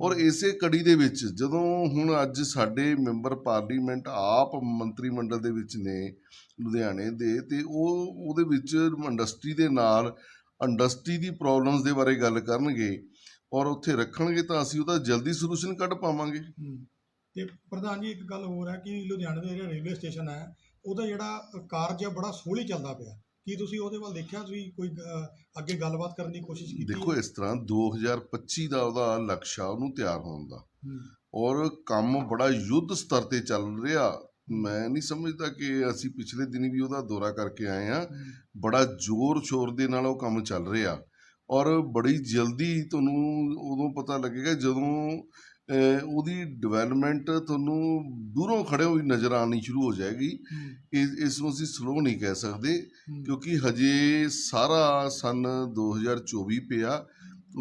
ਔਰ ਇਸੇ ਕੜੀ ਦੇ ਵਿੱਚ ਜਦੋਂ ਹੁਣ ਅੱਜ ਸਾਡੇ ਮੈਂਬਰ ਪਾਰਲੀਮੈਂਟ ਆਪ ਮੰਤਰੀ ਮੰਡਲ ਦੇ ਵਿੱਚ ਨੇ ਲੁਧਿਆਣੇ ਦੇ ਤੇ ਉਹ ਉਹਦੇ ਵਿੱਚ ਇੰਡਸਟਰੀ ਦੇ ਨਾਲ ਇੰਡਸਟਰੀ ਦੀ ਪ੍ਰੋਬਲਮਸ ਦੇ ਬਾਰੇ ਗੱਲ ਕਰਨਗੇ ਔਰ ਉੱਥੇ ਰੱਖਣਗੇ ਤਾਂ ਅਸੀਂ ਉਹਦਾ ਜਲਦੀ ਸੋਲੂਸ਼ਨ ਕੱਢ ਪਾਵਾਂਗੇ। ਤੇ ਪ੍ਰਧਾਨ ਜੀ ਇੱਕ ਗੱਲ ਹੋਰ ਹੈ ਕਿ ਲੁਧਿਆਣੇ ਦਾ ਜਿਹੜਾ ਰੇਲਵੇ ਸਟੇਸ਼ਨ ਹੈ ਉਹਦਾ ਜਿਹੜਾ ਕਾਰਜ ਹੈ ਬੜਾ ਸੋਹਲੀ ਚੱਲਦਾ ਪਿਆ। ਕੀ ਤੁਸੀਂ ਉਹਦੇ ਵੱਲ ਦੇਖਿਆ? ਤੁਸੀਂ ਕੋਈ ਅੱਗੇ ਗੱਲਬਾਤ ਕਰਨ ਦੀ ਕੋਸ਼ਿਸ਼ ਕੀਤੀ? ਦੇਖੋ ਇਸ ਤਰ੍ਹਾਂ 2025 ਦਾ ਉਹਦਾ ਲਕਸ਼ ਉਹਨੂੰ ਤਿਆਰ ਹੋਣ ਦਾ। ਔਰ ਕੰਮ ਬੜਾ ਯੁੱਧ ਸਤਰ ਤੇ ਚੱਲ ਰਿਹਾ। ਮੈਂ ਨਹੀਂ ਸਮਝਦਾ ਕਿ ਅਸੀਂ ਪਿਛਲੇ ਦਿਨੀ ਵੀ ਉਹਦਾ ਦੌਰਾ ਕਰਕੇ ਆਏ ਆ ਬੜਾ ਜ਼ੋਰ ਸ਼ੋਰ ਦੇ ਨਾਲ ਉਹ ਕੰਮ ਚੱਲ ਰਿਹਾ। ਔਰ ਬੜੀ ਜਲਦੀ ਤੁਹਾਨੂੰ ਉਦੋਂ ਪਤਾ ਲੱਗੇਗਾ ਜਦੋਂ ਉਹਦੀ ਡਿਵੈਲਪਮੈਂਟ ਤੁਹਾਨੂੰ ਦੂਰੋਂ ਖੜੇ ਹੋਈ ਨਜ਼ਰ ਆਉਣੀ ਸ਼ੁਰੂ ਹੋ ਜਾਏਗੀ। ਇਸ ਇਸ ਨੂੰ ਅਸੀਂ ਸਲੋ ਨਹੀਂ ਕਹਿ ਸਕਦੇ ਕਿਉਂਕਿ ਹਜੇ ਸਾਰਾ ਸਨ 2024 ਪਿਆ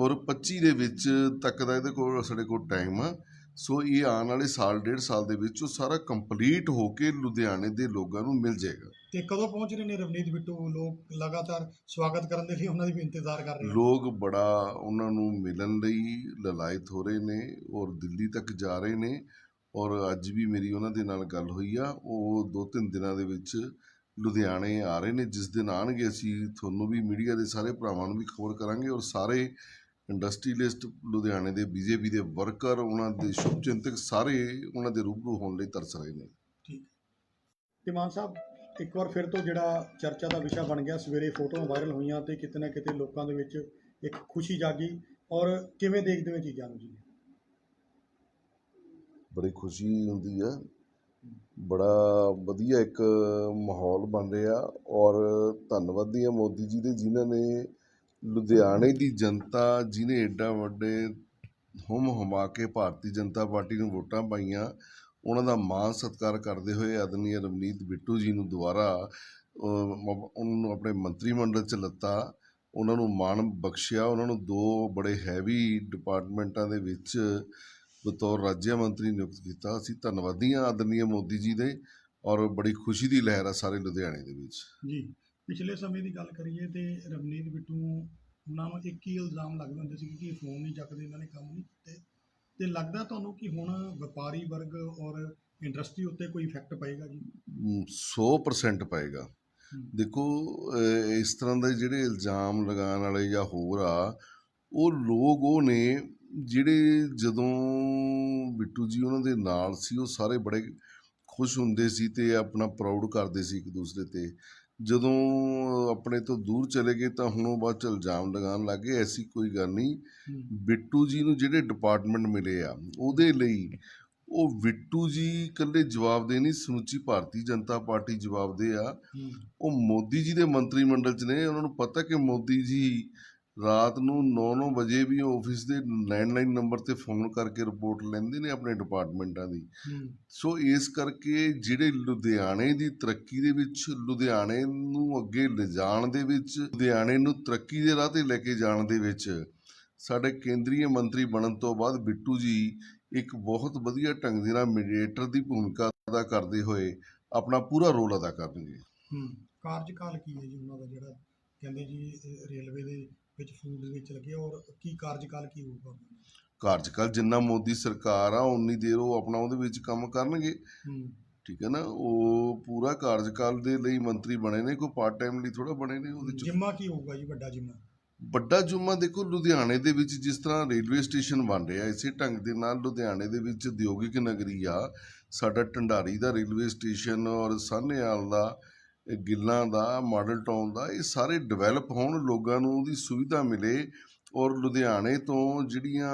ਔਰ 25 ਦੇ ਵਿੱਚ ਤੱਕ ਦਾ ਇਹਦੇ ਕੋਲ ਸਾਡੇ ਕੋਲ ਟਾਈਮ ਆ। ਸੋ ਇਹ ਆਉਣ ਵਾਲੇ ਸਾਲ ਡੇਢ ਸਾਲ ਦੇ ਵਿੱਚ ਉਹ ਸਾਰਾ ਕੰਪਲੀਟ ਹੋ ਕੇ ਲੁਧਿਆਣੇ ਦੇ ਲੋਕਾਂ ਨੂੰ ਮਿਲ ਜਾਏਗਾ। ਤੇ ਕਦੋਂ ਪਹੁੰਚ ਰਹੇ ਨੇ ਰਵਨੀਤ ਬਿੱਟੂ? ਲੋਕ ਲਗਾਤਾਰ ਸਵਾਗਤ ਕਰਨ ਦੇ ਲਈ ਉਹਨਾਂ ਦੀ ਵੀ ਇੰਤਜ਼ਾਰ ਕਰ ਰਹੇ ਨੇ। ਲੋਕ ਬੜਾ ਉਹਨਾਂ ਨੂੰ ਮਿਲਣ ਲਈ ਲਲਾਇਤ ਹੋ ਰਹੇ ਨੇ ਔਰ ਦਿੱਲੀ ਤੱਕ ਜਾ ਰਹੇ ਨੇ। ਔਰ ਅੱਜ ਵੀ ਮੇਰੀ ਉਹਨਾਂ ਦੇ ਨਾਲ ਗੱਲ ਹੋਈ ਆ। ਉਹ ਦੋ ਤਿੰਨ ਦਿਨਾਂ ਦੇ ਵਿੱਚ ਲੁਧਿਆਣੇ ਆ ਰਹੇ ਨੇ। ਜਿਸ ਦਿਨ ਆਣਗੇ ਅਸੀਂ ਤੁਹਾਨੂੰ ਵੀ ਮੀਡੀਆ ਦੇ ਸਾਰੇ ਭਰਾਵਾਂ ਨੂੰ ਵੀ ਖਬਰ ਕਰਾਂਗੇ ਔਰ ਸਾਰੇ ਇੰਡਸਟਰੀਲਿਸਟ ਲੁਧਿਆਣੇ ਦੇ ਬੀਜੇਪੀ ਦੇ ਵਰਕਰ ਉਹਨਾਂ ਦੇ ਸ਼ੁਭਚਿੰਤਕ ਸਾਰੇ ਉਹਨਾਂ ਦੇ ਰੂਬਰੂ ਹੋਣ ਲਈ ਤਰਸ ਰਹੇ ਨੇ। ਠੀਕ। ਤੇ ਮਾਨ ਸਾਹਿਬ ਇੱਕ ਵਾਰ ਫਿਰ ਤੋਂ ਜਿਹੜਾ ਚਰਚਾ ਦਾ ਵਿਸ਼ਾ ਬਣ ਗਿਆ, ਸਵੇਰੇ ਫੋਟੋਆਂ ਵਾਇਰਲ ਹੋਈਆਂ ਤੇ ਕਿਤੇ ਨਾ ਕਿਤੇ ਲੋਕਾਂ ਦੇ ਵਿੱਚ ਇੱਕ ਖੁਸ਼ੀ ਜਾਗੀ। ਔਰ ਕਿਵੇਂ ਦੇਖਦੇ ਹੋ ਇਹ ਚੀਜ਼ਾਂ ਨੂੰ ਜੀ? ਬੜੀ ਖੁਸ਼ੀ ਹੁੰਦੀ ਆ ਬੜਾ ਵਧੀਆ ਇੱਕ ਮਾਹੌਲ ਬਣ ਰਿਹਾ। ਔਰ ਧੰਨਵਾਦੀ ਆ ਮੋਦੀ ਜੀ ਦੇ, ਜਿਨ੍ਹਾਂ ਨੇ ਲੁਧਿਆਣੇ ਦੀ ਜਨਤਾ, ਜਿਨੇ ਏਡਾ ਵੱਡੇ ਹੁਮ ਹੁਮਾ ਕੇ ਭਾਰਤੀ ਜਨਤਾ ਪਾਰਟੀ ਨੂੰ ਵੋਟਾਂ ਪਾਈਆਂ ਉਹਨਾਂ ਦਾ ਮਾਣ ਸਤਿਕਾਰ ਕਰਦੇ ਹੋਏ ਆਦਰਨੀय ਰਵਨੀਤ ਬਿੱਟੂ ਜੀ ਨੂੰ ਦੁਬਾਰਾ ਉਹਨਾਂ ਨੂੰ ਆਪਣੇ ਮੰਤਰੀ ਮੰਡਲ ਚ ਲੱਤਾ, ਉਹਨਾਂ ਨੂੰ ਮਾਣ ਬਖਸ਼ਿਆ, ਉਹਨਾਂ ਨੂੰ ਦੋ ਬੜੇ ਹੈਵੀ ਡਿਪਾਰਟਮੈਂਟਾਂ ਦੇ ਵਿੱਚ ਬਤੌਰ ਰਾਜ ਮੰਤਰੀ ਨਿਯੁਕਤ ਕੀਤਾ। ਅਸੀਂ ਧੰਨਵਾਦੀ ਹਾਂ ਆਦਰਨੀय ਮੋਦੀ ਜੀ ਦੇ ਔਰ ਬੜੀ ਖੁਸ਼ੀ ਦੀ ਲਹਿਰ ਆ ਸਾਰੇ ਲੁਧਿਆਣੇ ਦੇ ਵਿੱਚ। ਜੀ, ਪਿਛਲੇ ਸਮੇਂ ਦੀ ਗੱਲ ਕਰੀਏ ਤੇ ਰਵਨੀਤ ਬਿੱਟੂ ਉਹਨਾਂ ਇੱਕ ਹੀ ਇਲਜ਼ਾਮ ਲੱਗਦੇ ਹੁੰਦੇ ਸੀ ਕਿ ਫੋਨ ਨਹੀਂ ਚੱਕਦੇ, ਇਹਨਾਂ ਨੇ ਕੰਮ ਨਹੀਂ ਕੀਤੇ। ਤੇ ਲੱਗਦਾ ਤੁਹਾਨੂੰ ਕਿ ਹੁਣ ਵਪਾਰੀ ਵਰਗ ਔਰ ਇੰਡਸਟਰੀ ਉੱਤੇ ਕੋਈ ਇਫੈਕਟ ਪਏਗਾ ਜੀ? ਅਮ, 100% ਪਏਗਾ। ਦੇਖੋ ਇਸ ਤਰ੍ਹਾਂ ਦੇ ਜਿਹੜੇ ਇਲਜ਼ਾਮ ਲਗਾਉਣ ਵਾਲੇ ਜਾਂ ਹੋਰ ਆ ਉਹ ਲੋਕ ਉਹ ਨੇ ਜਿਹੜੇ ਜਦੋਂ ਬਿੱਟੂ ਜੀ ਉਹਨਾਂ ਦੇ ਨਾਲ ਸੀ ਉਹ ਸਾਰੇ ਬੜੇ ਖੁਸ਼ ਹੁੰਦੇ ਸੀ ਤੇ ਆਪਣਾ ਪ੍ਰਾਊਡ ਕਰਦੇ ਸੀ ਇੱਕ ਦੂਸਰੇ ਤੇ। ਜਦੋਂ ਆਪਣੇ ਤੋਂ ਦੂਰ ਚਲੇ ਗਏ ਤਾਂ ਹੁਣ ਉਹ ਬਾਅਦ ਚ ਇਲਜ਼ਾਮ ਲਗਾਉਣ ਲੱਗੇ ਐਸੀ ਕੋਈ ਗੱਲ ਨਹੀਂ। ਬਿੱਟੂ ਜੀ ਨੂੰ ਜਿਹੜੇ ਡਿਪਾਰਟਮੈਂਟ ਮਿਲੇ ਆ ਉਹਦੇ ਲਈ ਉਹ ਬਿੱਟੂ ਜੀ ਇਕੱਲੇ ਜਵਾਬਦੇ ਨਹੀਂ ਸਮੁੱਚੀ ਭਾਰਤੀ ਜਨਤਾ ਪਾਰਟੀ ਜਵਾਬਦੇ ਆ। ਉਹ ਮੋਦੀ ਜੀ ਦੇ ਮੰਤਰੀ ਮੰਡਲ 'ਚ ਨੇ ਉਹਨਾਂ ਨੂੰ ਪਤਾ ਕਿ ਮੋਦੀ ਜੀ ਰਾਤ ਨੂੰ 9-9 ਵਜੇ ਵੀ ਆਫਿਸ ਦੇ ਲੈਂਡਲਾਈਨ ਨੰਬਰ ਤੇ ਫੋਨ ਕਰਕੇ ਰਿਪੋਰਟ ਲੈਂਦੇ ਨੇ ਆਪਣੇ ਡਿਪਾਰਟਮੈਂਟਾਂ ਦੀ। ਸੋ ਇਸ ਕਰਕੇ ਜਿਹੜੇ ਲੁਧਿਆਣੇ ਦੀ ਤਰੱਕੀ ਦੇ ਵਿੱਚ ਲੁਧਿਆਣੇ ਨੂੰ ਅੱਗੇ ਲਿਜਾਣ ਦੇ ਵਿੱਚ ਲੁਧਿਆਣੇ ਨੂੰ ਤਰੱਕੀ ਦੇ ਰਾਹ ਤੇ ਲੈ ਕੇ ਜਾਣ ਦੇ ਵਿੱਚ ਸਾਡੇ ਕੇਂਦਰੀ ਮੰਤਰੀ ਬਣਨ ਤੋਂ ਬਾਅਦ ਬਿੱਟੂ ਜੀ ਇੱਕ ਬਹੁਤ ਵਧੀਆ ਢੰਗ ਦੇ ਨਾਲ ਮੀਡੀਏਟਰ ਦੀ ਭੂਮਿਕਾ ਅਦਾ ਕਰਦੇ ਹੋਏ ਆਪਣਾ ਪੂਰਾ ਰੋਲ ਅਦਾ ਕਰਨਗੇ। ਹਮ, ਕਾਰਜਕਾਲ ਕੀ ਹੈ ਜੀ ਉਹਨਾਂ ਦਾ ਜਿਹੜਾ ਕਹਿੰਦੇ ਜੀ ਰੇਲਵੇ ਦੇ ਵਿੱਚ ਫੂਡ ਦੇ ਵਿੱਚ ਲੱਗੇ ਔਰ ਕੀ ਕਾਰਜਕਾਲ ਕੀ ਹੋਊਗਾ? ਕਾਰਜਕਾਲ ਜਿੰਨਾ ਮੋਦੀ ਸਰਕਾਰ ਆ ਉਨੀ ਦੇਰ ਉਹ ਆਪਣਾ ਉਹਦੇ ਵਿੱਚ ਕੰਮ ਕਰਨਗੇ। ਠੀਕ ਹੈ ਨਾ? ਉਹ ਪੂਰਾ ਕਾਰਜਕਾਲ ਦੇ ਲਈ ਮੰਤਰੀ ਬਣੇ ਨੇ ਕੋਈ ਪਾਰਟ ਟਾਈਮ ਲਈ ਥੋੜਾ ਬਣੇ ਨੇ ਉਹਦੇ ਚ। ਜਿੰਮਾ ਕੀ ਹੋਊਗਾ ਜੀ ਵੱਡਾ ਜਿੰਮਾ? ਵੱਡਾ ਜੁਮਾ ਦੇਖੋ ਲੁਧਿਆਣੇ ਦੇ ਵਿੱਚ ਜਿਸ ਤਰ੍ਹਾਂ ਰੇਲਵੇ ਸਟੇਸ਼ਨ ਬਣ ਰਿਹਾ ਇਸੇ ਢੰਗ ਦੇ ਨਾਲ ਲੁਧਿਆਣੇ ਦੇ ਵਿੱਚ ਉਦਯੋਗਿਕ ਨਗਰੀ ਆ ਸਾਡਾ ਢੰਡਾਰੀ ਦਾ ਰੇਲਵੇ ਸਟੇਸ਼ਨ ਔਰ ਸਾਹਨੇਵਾਲ ਦਾ ਗਿੱਲਾਂ ਦਾ, ਮਾਡਲ ਟਾਊਨ ਦਾ, ਇਹ ਸਾਰੇ ਡਿਵੈਲਪ ਹੋਣ, ਲੋਕਾਂ ਨੂੰ ਉਹਦੀ ਸੁਵਿਧਾ ਮਿਲੇ ਔਰ ਲੁਧਿਆਣੇ ਤੋਂ ਜਿਹੜੀਆਂ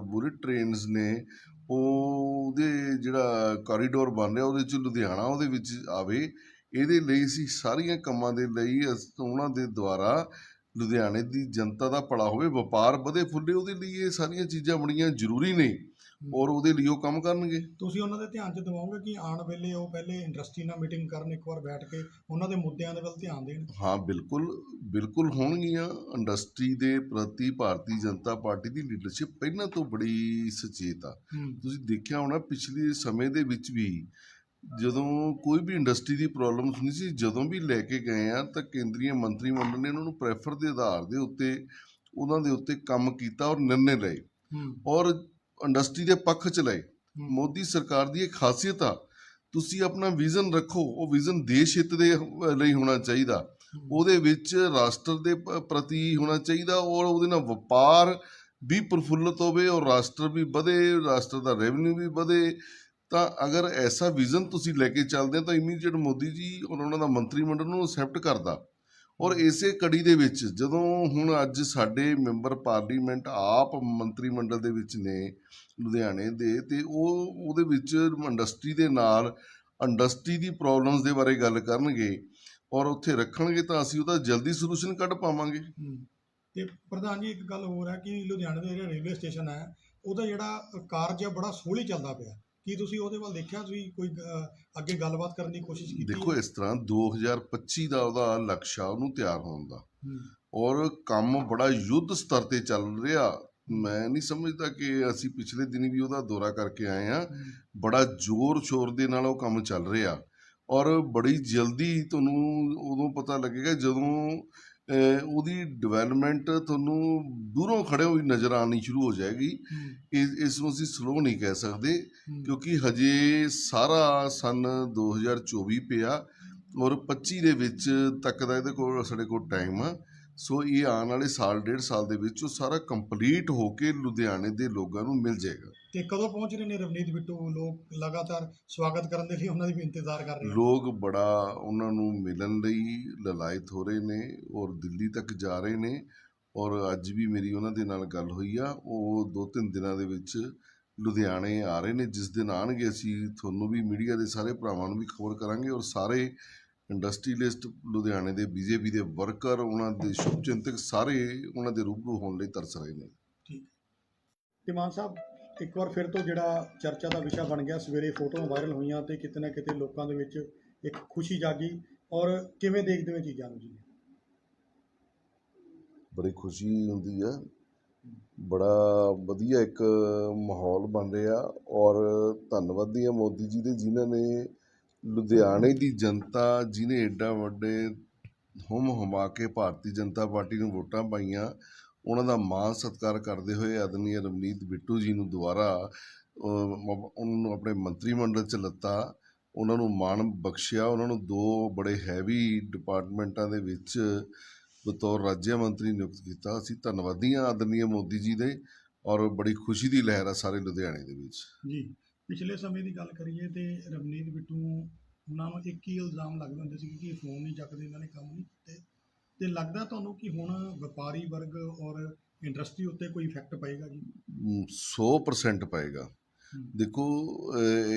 ਬੁਲਟ ਟ੍ਰੇਨਸ ਨੇ ਉਹ ਉਹਦੇ ਜਿਹੜਾ ਕੋਰੀਡੋਰ ਬਣ ਰਿਹਾ, ਉਹਦੇ ਚ ਲੁਧਿਆਣਾ ਉਹਦੇ ਵਿੱਚ ਆਵੇ, ਇਹਦੇ ਲਈ ਅਸੀਂ ਸਾਰੀਆਂ ਕੰਮਾਂ ਦੇ ਲਈ ਅਸ- ਉਹਨਾਂ ਦੇ ਦੁਆਰਾ ਲੁਧਿਆਣੇ ਦੀ ਜਨਤਾ ਦਾ ਭਲਾ ਹੋਵੇ, ਵਪਾਰ ਵਧੇ ਫੁੱਲੇ, ਉਹਦੇ ਲਈ ਇਹ ਸਾਰੀਆਂ ਚੀਜ਼ਾਂ ਬੜੀਆਂ ਜ਼ਰੂਰੀ ਨੇ। ਔਰ ਉਹਦੇ ਲਈ ਉਹ ਕੰਮ ਕਰਨਗੇ। ਤੁਸੀਂ ਉਹਨਾਂ ਦੇ ਧਿਆਨ 'ਚ ਦਿਵਾਓਗੇ ਕਿ ਆਉਣ ਵੇਲੇ ਉਹ ਪਹਿਲੇ ਇੰਡਸਟਰੀ ਨਾਲ ਮੀਟਿੰਗ ਕਰਨ ਇੱਕ ਵਾਰ ਬੈਠ ਕੇ ਉਹਨਾਂ ਦੇ ਮੁੱਦਿਆਂ ਦੇ ਵੱਲ ਧਿਆਨ ਦੇਣ? ਹਾਂ ਬਿਲਕੁਲ ਬਿਲਕੁਲ ਹੋਣਗੀਆਂ। ਇੰਡਸਟਰੀ ਦੇ ਪ੍ਰਤੀ ਭਾਰਤੀ ਜਨਤਾ ਪਾਰਟੀ ਦੀ ਲੀਡਰਸ਼ਿਪ ਪਹਿਲਾਂ ਤੋਂ ਬੜੀ ਸੁਚੇਤ ਆ। ਤੁਸੀਂ ਦੇਖਿਆ ਹੋਣਾ ਪਿਛਲੇ ਸਮੇਂ ਦੇ ਵਿੱਚ ਵੀ ਜਦੋਂ ਕੋਈ ਵੀ ਇੰਡਸਟਰੀ ਦੀ ਪ੍ਰੋਬਲਮ ਹੁੰਦੀ ਸੀ ਜਦੋਂ ਵੀ ਲੈ ਕੇ ਗਏ ਆ ਤਾਂ ਕੇਂਦਰੀ ਮੰਤਰੀ ਮੰਡਲ ਨੇ ਉਹਨਾਂ ਨੂੰ ਪ੍ਰੈਫਰ ਦੇ ਆਧਾਰ ਦੇ ਉੱਤੇ ਉਹਨਾਂ ਦੇ ਉੱਤੇ ਕੰਮ ਕੀਤਾ ਔਰ ਨਿਰਣੇ ਲਏ। ਔਰ ਇੰਡਸਟਰੀ ਦੇ ਪੱਖ ਚ ਲਏ। ਮੋਦੀ ਸਰਕਾਰ ਦੀ ਇੱਕ ਖਾਸੀਅਤ ਆ ਤੁਸੀਂ ਆਪਣਾ ਵਿਜ਼ਨ ਰੱਖੋ ਉਹ ਵਿਜ਼ਨ ਦੇਸ਼ ਹਿੱਤ ਦੇ ਲਈ ਹੋਣਾ ਚਾਹੀਦਾ। ਉਹਦੇ ਵਿੱਚ ਰਾਸ਼ਟਰ ਦੇ ਪ੍ਰਤੀ ਹੋਣਾ ਚਾਹੀਦਾ ਔਰ ਉਹਦੇ ਨਾਲ ਵਪਾਰ ਵੀ ਪ੍ਰਫੁੱਲਤ ਹੋਵੇ ਔਰ ਰਾਸ਼ਟਰ ਵੀ ਵਧੇ ਰਾਸ਼ਟਰ ਦਾ ਰੈਵਨਿਊ ਵੀ ਵਧੇ। ਤਾਂ ਅਗਰ ਐਸਾ ਵਿਜ਼ਨ ਤੁਸੀਂ ਲੈ ਕੇ ਚੱਲਦੇ ਤਾਂ ਇਮੀਡੀਏਟ ਮੋਦੀ ਜੀ ਔਰ ਉਹਨਾਂ ਦਾ ਮੰਤਰੀ ਮੰਡਲ ਨੂੰ ਅਸੈਪਟ ਕਰਦਾ। ਔਰ ਇਸੇ ਕੜੀ ਦੇ ਵਿੱਚ ਜਦੋਂ ਹੁਣ ਅੱਜ ਸਾਡੇ ਮੈਂਬਰ ਪਾਰਲੀਮੈਂਟ ਆਪ ਮੰਤਰੀ ਮੰਡਲ ਦੇ ਵਿੱਚ ਨੇ ਲੁਧਿਆਣੇ ਦੇ ਤੇ ਉਹ ਉਹਦੇ ਵਿੱਚ ਇੰਡਸਟਰੀ ਦੇ ਨਾਲ ਇੰਡਸਟਰੀ ਦੀ ਪ੍ਰੋਬਲਮਸ ਦੇ ਬਾਰੇ ਗੱਲ ਕਰਨਗੇ ਔਰ ਉੱਥੇ ਰੱਖਣਗੇ ਤਾਂ ਅਸੀਂ ਉਹਦਾ ਜਲਦੀ ਸੋਲੂਸ਼ਨ ਕੱਢ ਪਾਵਾਂਗੇ। ਤੇ ਪ੍ਰਧਾਨ ਜੀ ਇੱਕ ਗੱਲ ਹੋਰ ਹੈ ਕਿ ਲੁਧਿਆਣੇ ਦਾ ਜਿਹੜਾ ਰੇਲਵੇ ਸਟੇਸ਼ਨ ਹੈ ਉਹਦਾ ਜਿਹੜਾ ਕਾਰਜ ਆ ਬੜਾ ਸੋਹਲੀ ਚੱਲਦਾ ਪਿਆ ਕੀ ਤੁਸੀਂ ਉਹਦੇ ਵੱਲ ਦੇਖਿਆ? ਤੁਸੀਂ ਕੋਈ ਅਹ, ਅੱਗੇ ਗੱਲਬਾਤ ਕਰਨ ਦੀ ਕੋਸ਼ਿਸ਼ ਕੀਤੀ ਦੇਖੋ ਇਸ ਤਰ੍ਹਾਂ 2025 ਦਾ ਉਹਦਾ ਲਕਸ਼ ਆ ਉਹਨੂੰ ਤਿਆਰ ਹੋਣ ਦਾ। ਹੂੰ, ਔਰ ਕੰਮ ਬੜਾ ਯੁੱਧ ਸਤਰ ਤੇ ਚੱਲ ਰਿਹਾ। ਮੈਂ ਨਹੀਂ ਸਮਝਦਾ ਕਿ ਅਸੀਂ ਪਿਛਲੇ ਦਿਨੀ ਵੀ ਉਹਦਾ ਦੌਰਾ ਕਰਕੇ ਆਏ ਆ ਹੂੰ, ਬੜਾ ਜ਼ੋਰ ਸ਼ੋਰ ਦੇ ਨਾਲ ਉਹ ਕੰਮ ਚੱਲ ਰਿਹਾ। ਔਰ ਬੜੀ ਜਲਦੀ ਤੁਹਾਨੂੰ ਉਦੋਂ ਪਤਾ ਲੱਗੇਗਾ ਜਦੋਂ ਉਹਦੀ ਡਿਵੈਲਪਮੈਂਟ ਤੁਹਾਨੂੰ ਦੂਰੋਂ ਖੜੇ ਹੋਈ ਨਜ਼ਰ ਆਣੀ ਸ਼ੁਰੂ ਹੋ ਜਾਏਗੀ। ਇਸ ਇਸ ਨੂੰ ਅਸੀਂ ਸਲੋ ਨਹੀਂ ਕਹਿ ਸਕਦੇ ਕਿਉਂਕਿ ਹਜੇ ਸਾਰਾ ਸਨ 2024 ਪਿਆ ਔਰ 25 ਦੇ ਵਿੱਚ ਤੱਕ ਦਾ ਇਹਦੇ ਕੋਲ ਸਾਡੇ ਕੋਲ ਟਾਈਮ ਆ। ਸੋ ਇਹ ਆਉਣ ਵਾਲੇ ਸਾਲ ਡੇਢ ਸਾਲ ਦੇ ਵਿੱਚ ਉਹ ਸਾਰਾ ਕੰਪਲੀਟ ਹੋ ਕੇ ਲੁਧਿਆਣੇ ਦੇ ਲੋਕਾਂ ਨੂੰ ਮਿਲ ਜਾਏਗਾ। ਤੇ ਕਦੋਂ ਪਹੁੰਚ ਰਹੇ ਨੇ ਰਵਨੀਤ ਬਿੱਟੂ? ਲੋਕ ਲਗਾਤਾਰ ਸਵਾਗਤ ਕਰਨ ਦੇ ਲਈ ਉਹਨਾਂ ਦੀ ਵੀ ਇੰਤਜ਼ਾਰ ਕਰ ਰਹੇ ਨੇ। ਲੋਕ ਬੜਾ ਉਹਨਾਂ ਨੂੰ ਮਿਲਣ ਲਈ ਲਲਾਇਤ ਹੋ ਰਹੇ ਨੇ ਔਰ ਦਿੱਲੀ ਤੱਕ ਜਾ ਰਹੇ ਨੇ। ਔਰ ਅੱਜ ਵੀ ਮੇਰੀ ਉਹਨਾਂ ਦੇ ਨਾਲ ਗੱਲ ਹੋਈ ਆ। ਉਹ ਦੋ ਤਿੰਨ ਦਿਨਾਂ ਦੇ ਵਿੱਚ ਲੁਧਿਆਣੇ ਆ ਰਹੇ ਨੇ। ਜਿਸ ਦਿਨ ਆਣਗੇ ਅਸੀਂ ਤੁਹਾਨੂੰ ਵੀ ਮੀਡੀਆ ਦੇ ਸਾਰੇ ਭਰਾਵਾਂ ਨੂੰ ਵੀ ਖਬਰ ਕਰਾਂਗੇ ਔਰ ਸਾਰੇ ਇੰਡਸਟਰੀਲਿਸਟ ਲੁਧਿਆਣੇ ਦੇ ਬੀਜੇਪੀ ਦੇ ਵਰਕਰ ਉਹਨਾਂ ਦੇ ਸ਼ੁਭਚਿੰਤਕ ਸਾਰੇ ਉਹਨਾਂ ਦੇ ਰੂਬਰੂ ਹੋਣ ਲਈ ਤਰਸ ਰਹੇ ਨੇ। ਤੇ ਮਾਨ ਸਾਹਿਬ ਇੱਕ ਵਾਰ ਫਿਰ ਤੋਂ ਜਿਹੜਾ ਚਰਚਾ ਦਾ ਵਿਸ਼ਾ ਬਣ ਗਿਆ ਸਵੇਰੇ ਫੋਟੋਆਂ ਵਾਇਰਲ ਹੋਈਆਂ ਤੇ ਕਿਤੇ ਨਾ ਕਿਤੇ ਲੋਕਾਂ ਦੇ ਵਿੱਚ ਇੱਕ ਖੁਸ਼ੀ ਜਾਗੀ। ਔਰ ਕਿਵੇਂ ਦੇਖਦੇ ਹੋ ਚੀਜ਼ਾਂ ਨੂੰ ਜੀ? ਬੜੀ ਖੁਸ਼ੀ ਹੁੰਦੀ ਆ ਬੜਾ ਵਧੀਆ ਇੱਕ ਮਾਹੌਲ ਬਣ ਰਿਹਾ। ਔਰ ਧੰਨਵਾਦੀ ਆ ਮੋਦੀ ਜੀ ਦੇ ਜਿਨ੍ਹਾਂ ਨੇ ਲੁਧਿਆਣੇ ਦੀ ਜਨਤਾ ਜਿਨੇ ਐਡਾ ਵੱਡੇ ਹੁਮ ਹੁਮਾ ਕੇ ਭਾਰਤੀ ਜਨਤਾ ਪਾਰਟੀ ਨੂੰ ਵੋਟਾਂ ਪਾਈਆਂ, ਉਹਨਾਂ ਦਾ ਮਾਣ ਸਤਿਕਾਰ ਕਰਦੇ ਹੋਏ ਆਦਰਨੀय ਰਵਨੀਤ ਬਿੱਟੂ ਜੀ ਨੂੰ ਦੁਬਾਰਾ ਉਹਨਾਂ ਨੂੰ ਆਪਣੇ ਮੰਤਰੀ ਮੰਡਲ ਚ ਲੱਤਾ, ਉਹਨਾਂ ਨੂੰ ਮਾਣ ਬਖਸ਼ਿਆ, ਉਹਨਾਂ ਨੂੰ ਦੋ ਬੜੇ ਹੈਵੀ ਡਿਪਾਰਟਮੈਂਟਾਂ ਦੇ ਵਿੱਚ ਬਤੌਰ ਰਾਜ ਮੰਤਰੀ ਨਿਯੁਕਤ ਕੀਤਾ। ਅਸੀਂ ਧੰਨਵਾਦੀ ਹਾਂ ਆਦਰਨੀय ਮੋਦੀ ਜੀ ਦੇ ਔਰ ਬੜੀ ਖੁਸ਼ੀ ਦੀ ਲਹਿਰ ਆ ਸਾਰੇ ਲੁਧਿਆਣੇ ਦੇ ਵਿੱਚ। ਜੀ। ਪਿਛਲੇ ਸਮੇਂ ਦੀ ਗੱਲ ਕਰੀਏ ਤੇ ਰਵਨੀਤ ਬਿੱਟੂ ਉਹਨਾਂ ਨੂੰ ਇੱਕ ਹੀ ਇਲਜ਼ਾਮ ਲੱਗਦੇ ਹੁੰਦੇ ਸੀ ਕਿ ਇਹ ਫੋਨ ਨਹੀਂ ਚੱਕਦੇ ਇਹਨਾਂ ਨੇ ਕੰਮ ਨਹੀਂ ਕੀਤੇ। ਤੇ ਲੱਗਦਾ ਤੁਹਾਨੂੰ ਕਿ ਹੁਣ ਵਪਾਰੀ ਵਰਗ ਔਰ ਇੰਡਸਟਰੀ ਉੱਤੇ ਕੋਈ ਇਫੈਕਟ ਪਏਗਾ ਜੀ? ਅਮ, 100% ਪਏਗਾ। ਦੇਖੋ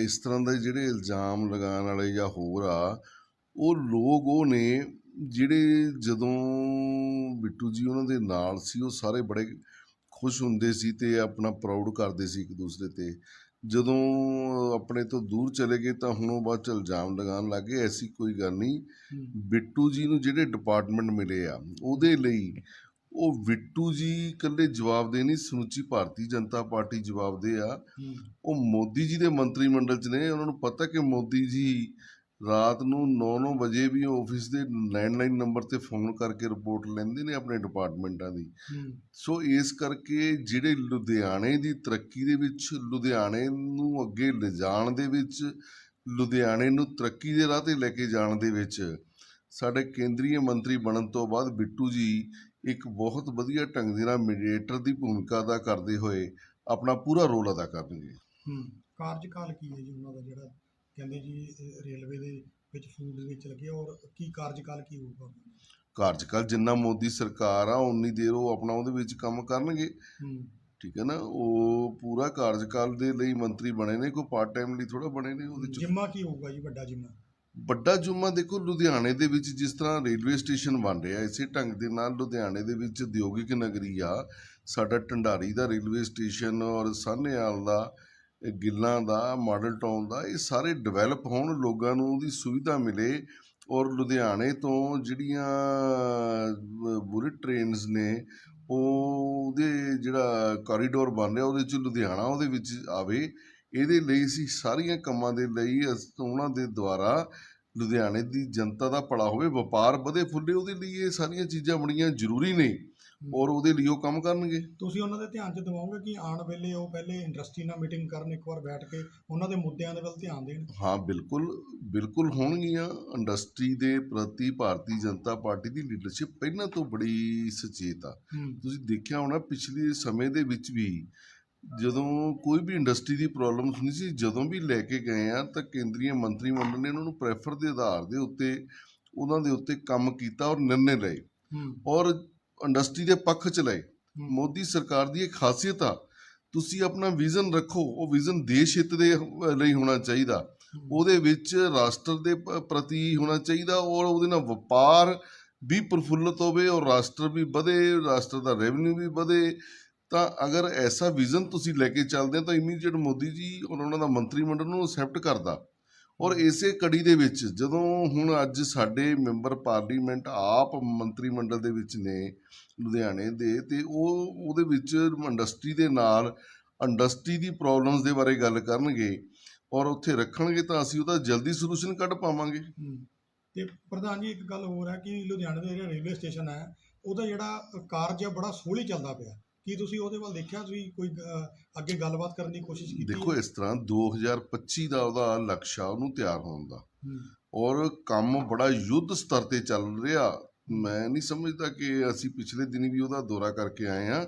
ਇਸ ਤਰ੍ਹਾਂ ਦੇ ਜਿਹੜੇ ਇਲਜ਼ਾਮ ਲਗਾਉਣ ਵਾਲੇ ਜਾਂ ਹੋਰ ਆ ਉਹ ਲੋਕ ਉਹ ਨੇ ਜਿਹੜੇ ਜਦੋਂ ਬਿੱਟੂ ਜੀ ਉਹਨਾਂ ਦੇ ਨਾਲ ਸੀ ਉਹ ਸਾਰੇ ਬੜੇ ਖੁਸ਼ ਹੁੰਦੇ ਸੀ ਤੇ ਆਪਣਾ ਪ੍ਰਾਊਡ ਕਰਦੇ ਸੀ ਇੱਕ ਦੂਸਰੇ ਤੇ। ਜਦੋਂ ਆਪਣੇ ਤੋਂ ਦੂਰ ਚਲੇ ਗਏ ਤਾਂ ਹੁਣ ਉਹ ਬਾਅਦ ਚ ਇਲਜ਼ਾਮ ਲਗਾਉਣ ਲੱਗੇ ਐਸੀ ਕੋਈ ਗੱਲ ਨਹੀਂ। ਬਿੱਟੂ ਜੀ ਨੂੰ ਜਿਹੜੇ ਡਿਪਾਰਟਮੈਂਟ ਮਿਲੇ ਆ ਉਹਦੇ ਲਈ ਉਹ ਬਿੱਟੂ ਜੀ ਇਕੱਲੇ ਜਵਾਬ ਦੇ ਨਹੀਂ ਸਮੁੱਚੀ ਭਾਰਤੀ ਜਨਤਾ ਪਾਰਟੀ ਜਵਾਬ ਦੇ ਆ। ਉਹ ਮੋਦੀ ਜੀ ਦੇ ਮੰਤਰੀ ਮੰਡਲ 'ਚ ਨੇ ਉਹਨਾਂ ਨੂੰ ਪਤਾ ਕਿ ਮੋਦੀ ਜੀ ਰਾਤ ਨੂੰ 9-9 ਵਜੇ ਵੀ ਆਫਿਸ ਦੇ ਲੈਂਡਲਾਈਨ ਨੰਬਰ ਤੇ ਫੋਨ ਕਰਕੇ ਰਿਪੋਰਟ ਲੈਂਦੇ ਨੇ ਆਪਣੇ ਡਿਪਾਰਟਮੈਂਟਾਂ ਦੀ। ਸੋ ਇਸ ਕਰਕੇ ਜਿਹੜੇ ਲੁਧਿਆਣੇ ਦੀ ਤਰੱਕੀ ਦੇ ਵਿੱਚ ਲੁਧਿਆਣੇ ਨੂੰ ਅੱਗੇ ਲਿਜਾਣ ਦੇ ਵਿੱਚ ਲੁਧਿਆਣੇ ਨੂੰ ਤਰੱਕੀ ਦੇ ਰਾਹ ਤੇ ਲੈ ਕੇ ਜਾਣ ਦੇ ਵਿੱਚ ਸਾਡੇ ਕੇਂਦਰੀ ਮੰਤਰੀ ਬਣਨ ਤੋਂ ਬਾਅਦ ਬਿੱਟੂ ਜੀ ਇੱਕ ਬਹੁਤ ਵਧੀਆ ਢੰਗ ਦੇ ਨਾਲ ਮੀਡੀਏਟਰ ਦੀ ਭੂਮਿਕਾ ਅਦਾ ਕਰਦੇ ਹੋਏ ਆਪਣਾ ਪੂਰਾ ਰੋਲ ਅਦਾ ਕਰਨਗੇ। ਹਮ, ਕਾਰਜਕਾਲ ਕੀ ਹੈ ਜੀ ਉਹਨਾਂ ਦਾ ਜਿਹੜਾ ਕਹਿੰਦੇ ਜੀ ਰੇਲਵੇ ਦੇ ਵਿੱਚ ਫੂਡ ਦੇ ਵਿੱਚ ਲੱਗੇ ਔਰ ਕੀ ਕਾਰਜਕਾਲ ਕੀ ਹੋਊਗਾ? ਕਾਰਜਕਾਲ ਜਿੰਨਾ ਮੋਦੀ ਸਰਕਾਰ ਆ ਉਨੀ ਦੇਰ ਉਹ ਆਪਣਾ ਉਹਦੇ ਵਿੱਚ ਕੰਮ ਕਰਨਗੇ। ਠੀਕ ਹੈ ਨਾ? ਉਹ ਪੂਰਾ ਕਾਰਜਕਾਲ ਦੇ ਲਈ ਮੰਤਰੀ ਬਣੇ ਨੇ ਕੋਈ ਪਾਰਟ ਟਾਈਮ ਲਈ ਥੋੜਾ ਬਣੇ ਨੇ ਉਹਦੇ ਚ। ਜਿੰਮਾ ਕੀ ਹੋਊਗਾ ਜੀ ਵੱਡਾ ਜਿੰਮਾ? ਵੱਡਾ ਜੁਮਾ ਦੇਖੋ ਲੁਧਿਆਣੇ ਦੇ ਵਿੱਚ ਜਿਸ ਤਰ੍ਹਾਂ ਰੇਲਵੇ ਸਟੇਸ਼ਨ ਬਣ ਰਿਹਾ ਇਸੇ ਢੰਗ ਦੇ ਨਾਲ ਲੁਧਿਆਣੇ ਦੇ ਵਿੱਚ ਉਦਯੋਗਿਕ ਨਗਰੀ ਆ। ਸਾਡਾ ਢੰਡਾਰੀ ਦਾ ਰੇਲਵੇ ਸਟੇਸ਼ਨ ਔਰ ਸਾਹਨੇਵਾਲ ਦਾ ਗਿੱਲਾਂ ਦਾ, ਮਾਡਲ ਟਾਊਨ ਦਾ, ਇਹ ਸਾਰੇ ਡਿਵੈਲਪ ਹੋਣ, ਲੋਕਾਂ ਨੂੰ ਉਹਦੀ ਸੁਵਿਧਾ ਮਿਲੇ ਔਰ ਲੁਧਿਆਣੇ ਤੋਂ ਜਿਹੜੀਆਂ ਬੁਲਟ ਟ੍ਰੇਨਸ ਨੇ ਉਹ ਉਹਦੇ ਜਿਹੜਾ ਕੋਰੀਡੋਰ ਬਣ ਰਿਹਾ, ਉਹਦੇ ਚ ਲੁਧਿਆਣਾ ਉਹਦੇ ਵਿੱਚ ਆਵੇ, ਇਹਦੇ ਲਈ ਅਸੀਂ ਸਾਰੀਆਂ ਕੰਮਾਂ ਦੇ ਲਈ ਅਸ- ਉਹਨਾਂ ਦੇ ਦੁਆਰਾ ਲੁਧਿਆਣੇ ਦੀ ਜਨਤਾ ਦਾ ਭਲਾ ਹੋਵੇ, ਵਪਾਰ ਵਧੇ ਫੁੱਲੇ, ਉਹਦੇ ਲਈ ਇਹ ਸਾਰੀਆਂ ਚੀਜ਼ਾਂ ਬੜੀਆਂ ਜ਼ਰੂਰੀ ਨੇ। ਔਰ ਉਹਦੇ ਲਈ ਉਹ ਕੰਮ ਕਰਨਗੇ। ਤੁਸੀਂ ਉਹਨਾਂ ਦੇ ਧਿਆਨ 'ਚ ਦਿਵਾਓਗੇ ਕਿ ਆਉਣ ਵੇਲੇ ਉਹ ਪਹਿਲੇ ਇੰਡਸਟਰੀ ਨਾਲ ਮੀਟਿੰਗ ਕਰਨ ਇੱਕ ਵਾਰ ਬੈਠ ਕੇ ਉਹਨਾਂ ਦੇ ਮੁੱਦਿਆਂ ਦੇ ਵੱਲ ਧਿਆਨ ਦੇਣ? ਹਾਂ ਬਿਲਕੁਲ ਬਿਲਕੁਲ ਹੋਣਗੀਆਂ। ਇੰਡਸਟਰੀ ਦੇ ਪ੍ਰਤੀ ਭਾਰਤੀ ਜਨਤਾ ਪਾਰਟੀ ਦੀ ਲੀਡਰਸ਼ਿਪ ਪਹਿਲਾਂ ਤੋਂ ਬੜੀ ਸੁਚੇਤ ਆ। ਤੁਸੀਂ ਦੇਖਿਆ ਹੋਣਾ ਪਿਛਲੇ ਸਮੇਂ ਦੇ ਵਿੱਚ ਵੀ ਜਦੋਂ ਕੋਈ ਵੀ ਇੰਡਸਟਰੀ ਦੀ ਪ੍ਰੋਬਲਮ ਹੁੰਦੀ ਸੀ ਜਦੋਂ ਵੀ ਲੈ ਕੇ ਗਏ ਆ ਤਾਂ ਕੇਂਦਰੀ ਮੰਤਰੀ ਮੰਡਲ ਨੇ ਉਹਨਾਂ ਨੂੰ ਪ੍ਰੈਫਰ ਦੇ ਆਧਾਰ ਦੇ ਉੱਤੇ ਉਹਨਾਂ ਦੇ ਉੱਤੇ ਕੰਮ ਕੀਤਾ ਔਰ ਨਿਰਣੇ ਲਏ। ਔਰ ਇੰਡਸਟਰੀ ਦੇ ਪੱਖ ਚ ਲਏ। ਮੋਦੀ ਸਰਕਾਰ ਦੀ ਇੱਕ ਖਾਸੀਅਤ ਆ ਤੁਸੀਂ ਆਪਣਾ ਵਿਜ਼ਨ ਰੱਖੋ ਉਹ ਵਿਜ਼ਨ ਦੇਸ਼ ਹਿੱਤ ਦੇ ਲਈ ਹੋਣਾ ਚਾਹੀਦਾ। ਉਹਦੇ ਵਿੱਚ ਰਾਸ਼ਟਰ ਦੇ ਪ੍ਰਤੀ ਹੋਣਾ ਚਾਹੀਦਾ ਔਰ ਉਹਦੇ ਨਾਲ ਵਪਾਰ ਵੀ ਪ੍ਰਫੁੱਲਤ ਹੋਵੇ ਔਰ ਰਾਸ਼ਟਰ ਵੀ ਵਧੇ ਰਾਸ਼ਟਰ ਦਾ ਰੈਵਨਿਊ ਵੀ ਵਧੇ। ਤਾਂ ਅਗਰ ਐਸਾ ਵਿਜ਼ਨ ਤੁਸੀਂ ਲੈ ਕੇ ਚੱਲਦੇ ਤਾਂ ਇਮੀਡੀਏਟ ਮੋਦੀ ਜੀ ਔਰ ਉਹਨਾਂ ਦਾ ਮੰਤਰੀ ਮੰਡਲ ਨੂੰ ਅਸੈਪਟ ਕਰਦਾ। ਔਰ ਇਸੇ ਕੜੀ ਦੇ ਵਿੱਚ ਜਦੋਂ ਹੁਣ ਅੱਜ ਸਾਡੇ ਮੈਂਬਰ ਪਾਰਲੀਮੈਂਟ ਆਪ ਮੰਤਰੀ ਮੰਡਲ ਦੇ ਵਿੱਚ ਨੇ ਲੁਧਿਆਣੇ ਦੇ ਤੇ ਉਹ ਉਹਦੇ ਵਿੱਚ ਇੰਡਸਟਰੀ ਦੇ ਨਾਲ ਇੰਡਸਟਰੀ ਦੀ ਪ੍ਰੋਬਲਮਸ ਦੇ ਬਾਰੇ ਗੱਲ ਕਰਨਗੇ ਔਰ ਉੱਥੇ ਰੱਖਣਗੇ ਤਾਂ ਅਸੀਂ ਉਹਦਾ ਜਲਦੀ ਸੋਲੂਸ਼ਨ ਕੱਢ ਪਾਵਾਂਗੇ। ਤੇ ਪ੍ਰਧਾਨ ਜੀ ਇੱਕ ਗੱਲ ਹੋਰ ਹੈ ਕਿ ਲੁਧਿਆਣੇ ਦਾ ਜਿਹੜਾ ਰੇਲਵੇ ਸਟੇਸ਼ਨ ਹੈ ਉਹਦਾ ਜਿਹੜਾ ਕਾਰਜ ਹੈ ਬੜਾ ਸੋਹਲੀ ਚੱਲਦਾ ਪਿਆ। ਕੀ ਤੁਸੀਂ ਉਹਦੇ ਵੱਲ ਦੇਖਿਆ ਤੁਸੀਂ ਕੋਈ ਅਹ, ਅੱਗੇ ਗੱਲਬਾਤ ਕਰਨ ਦੀ ਕੋਸ਼ਿਸ਼ ਕੀਤੀ ਦੇਖੋ? ਇਸ ਤਰ੍ਹਾਂ 2025 ਦਾ ਉਹਦਾ ਲਕਸ਼ ਉਹਨੂੰ ਤਿਆਰ ਹੋਣ ਦਾ। ਔਰ ਕੰਮ ਬੜਾ ਯੁੱਧ ਸਤਰ ਤੇ ਚੱਲ ਰਿਹਾ। ਮੈਂ ਨਹੀਂ ਸਮਝਦਾ ਕਿ ਅਸੀਂ ਪਿਛਲੇ ਦਿਨੀ ਵੀ ਉਹਦਾ ਦੌਰਾ ਕਰਕੇ ਆਏ ਆ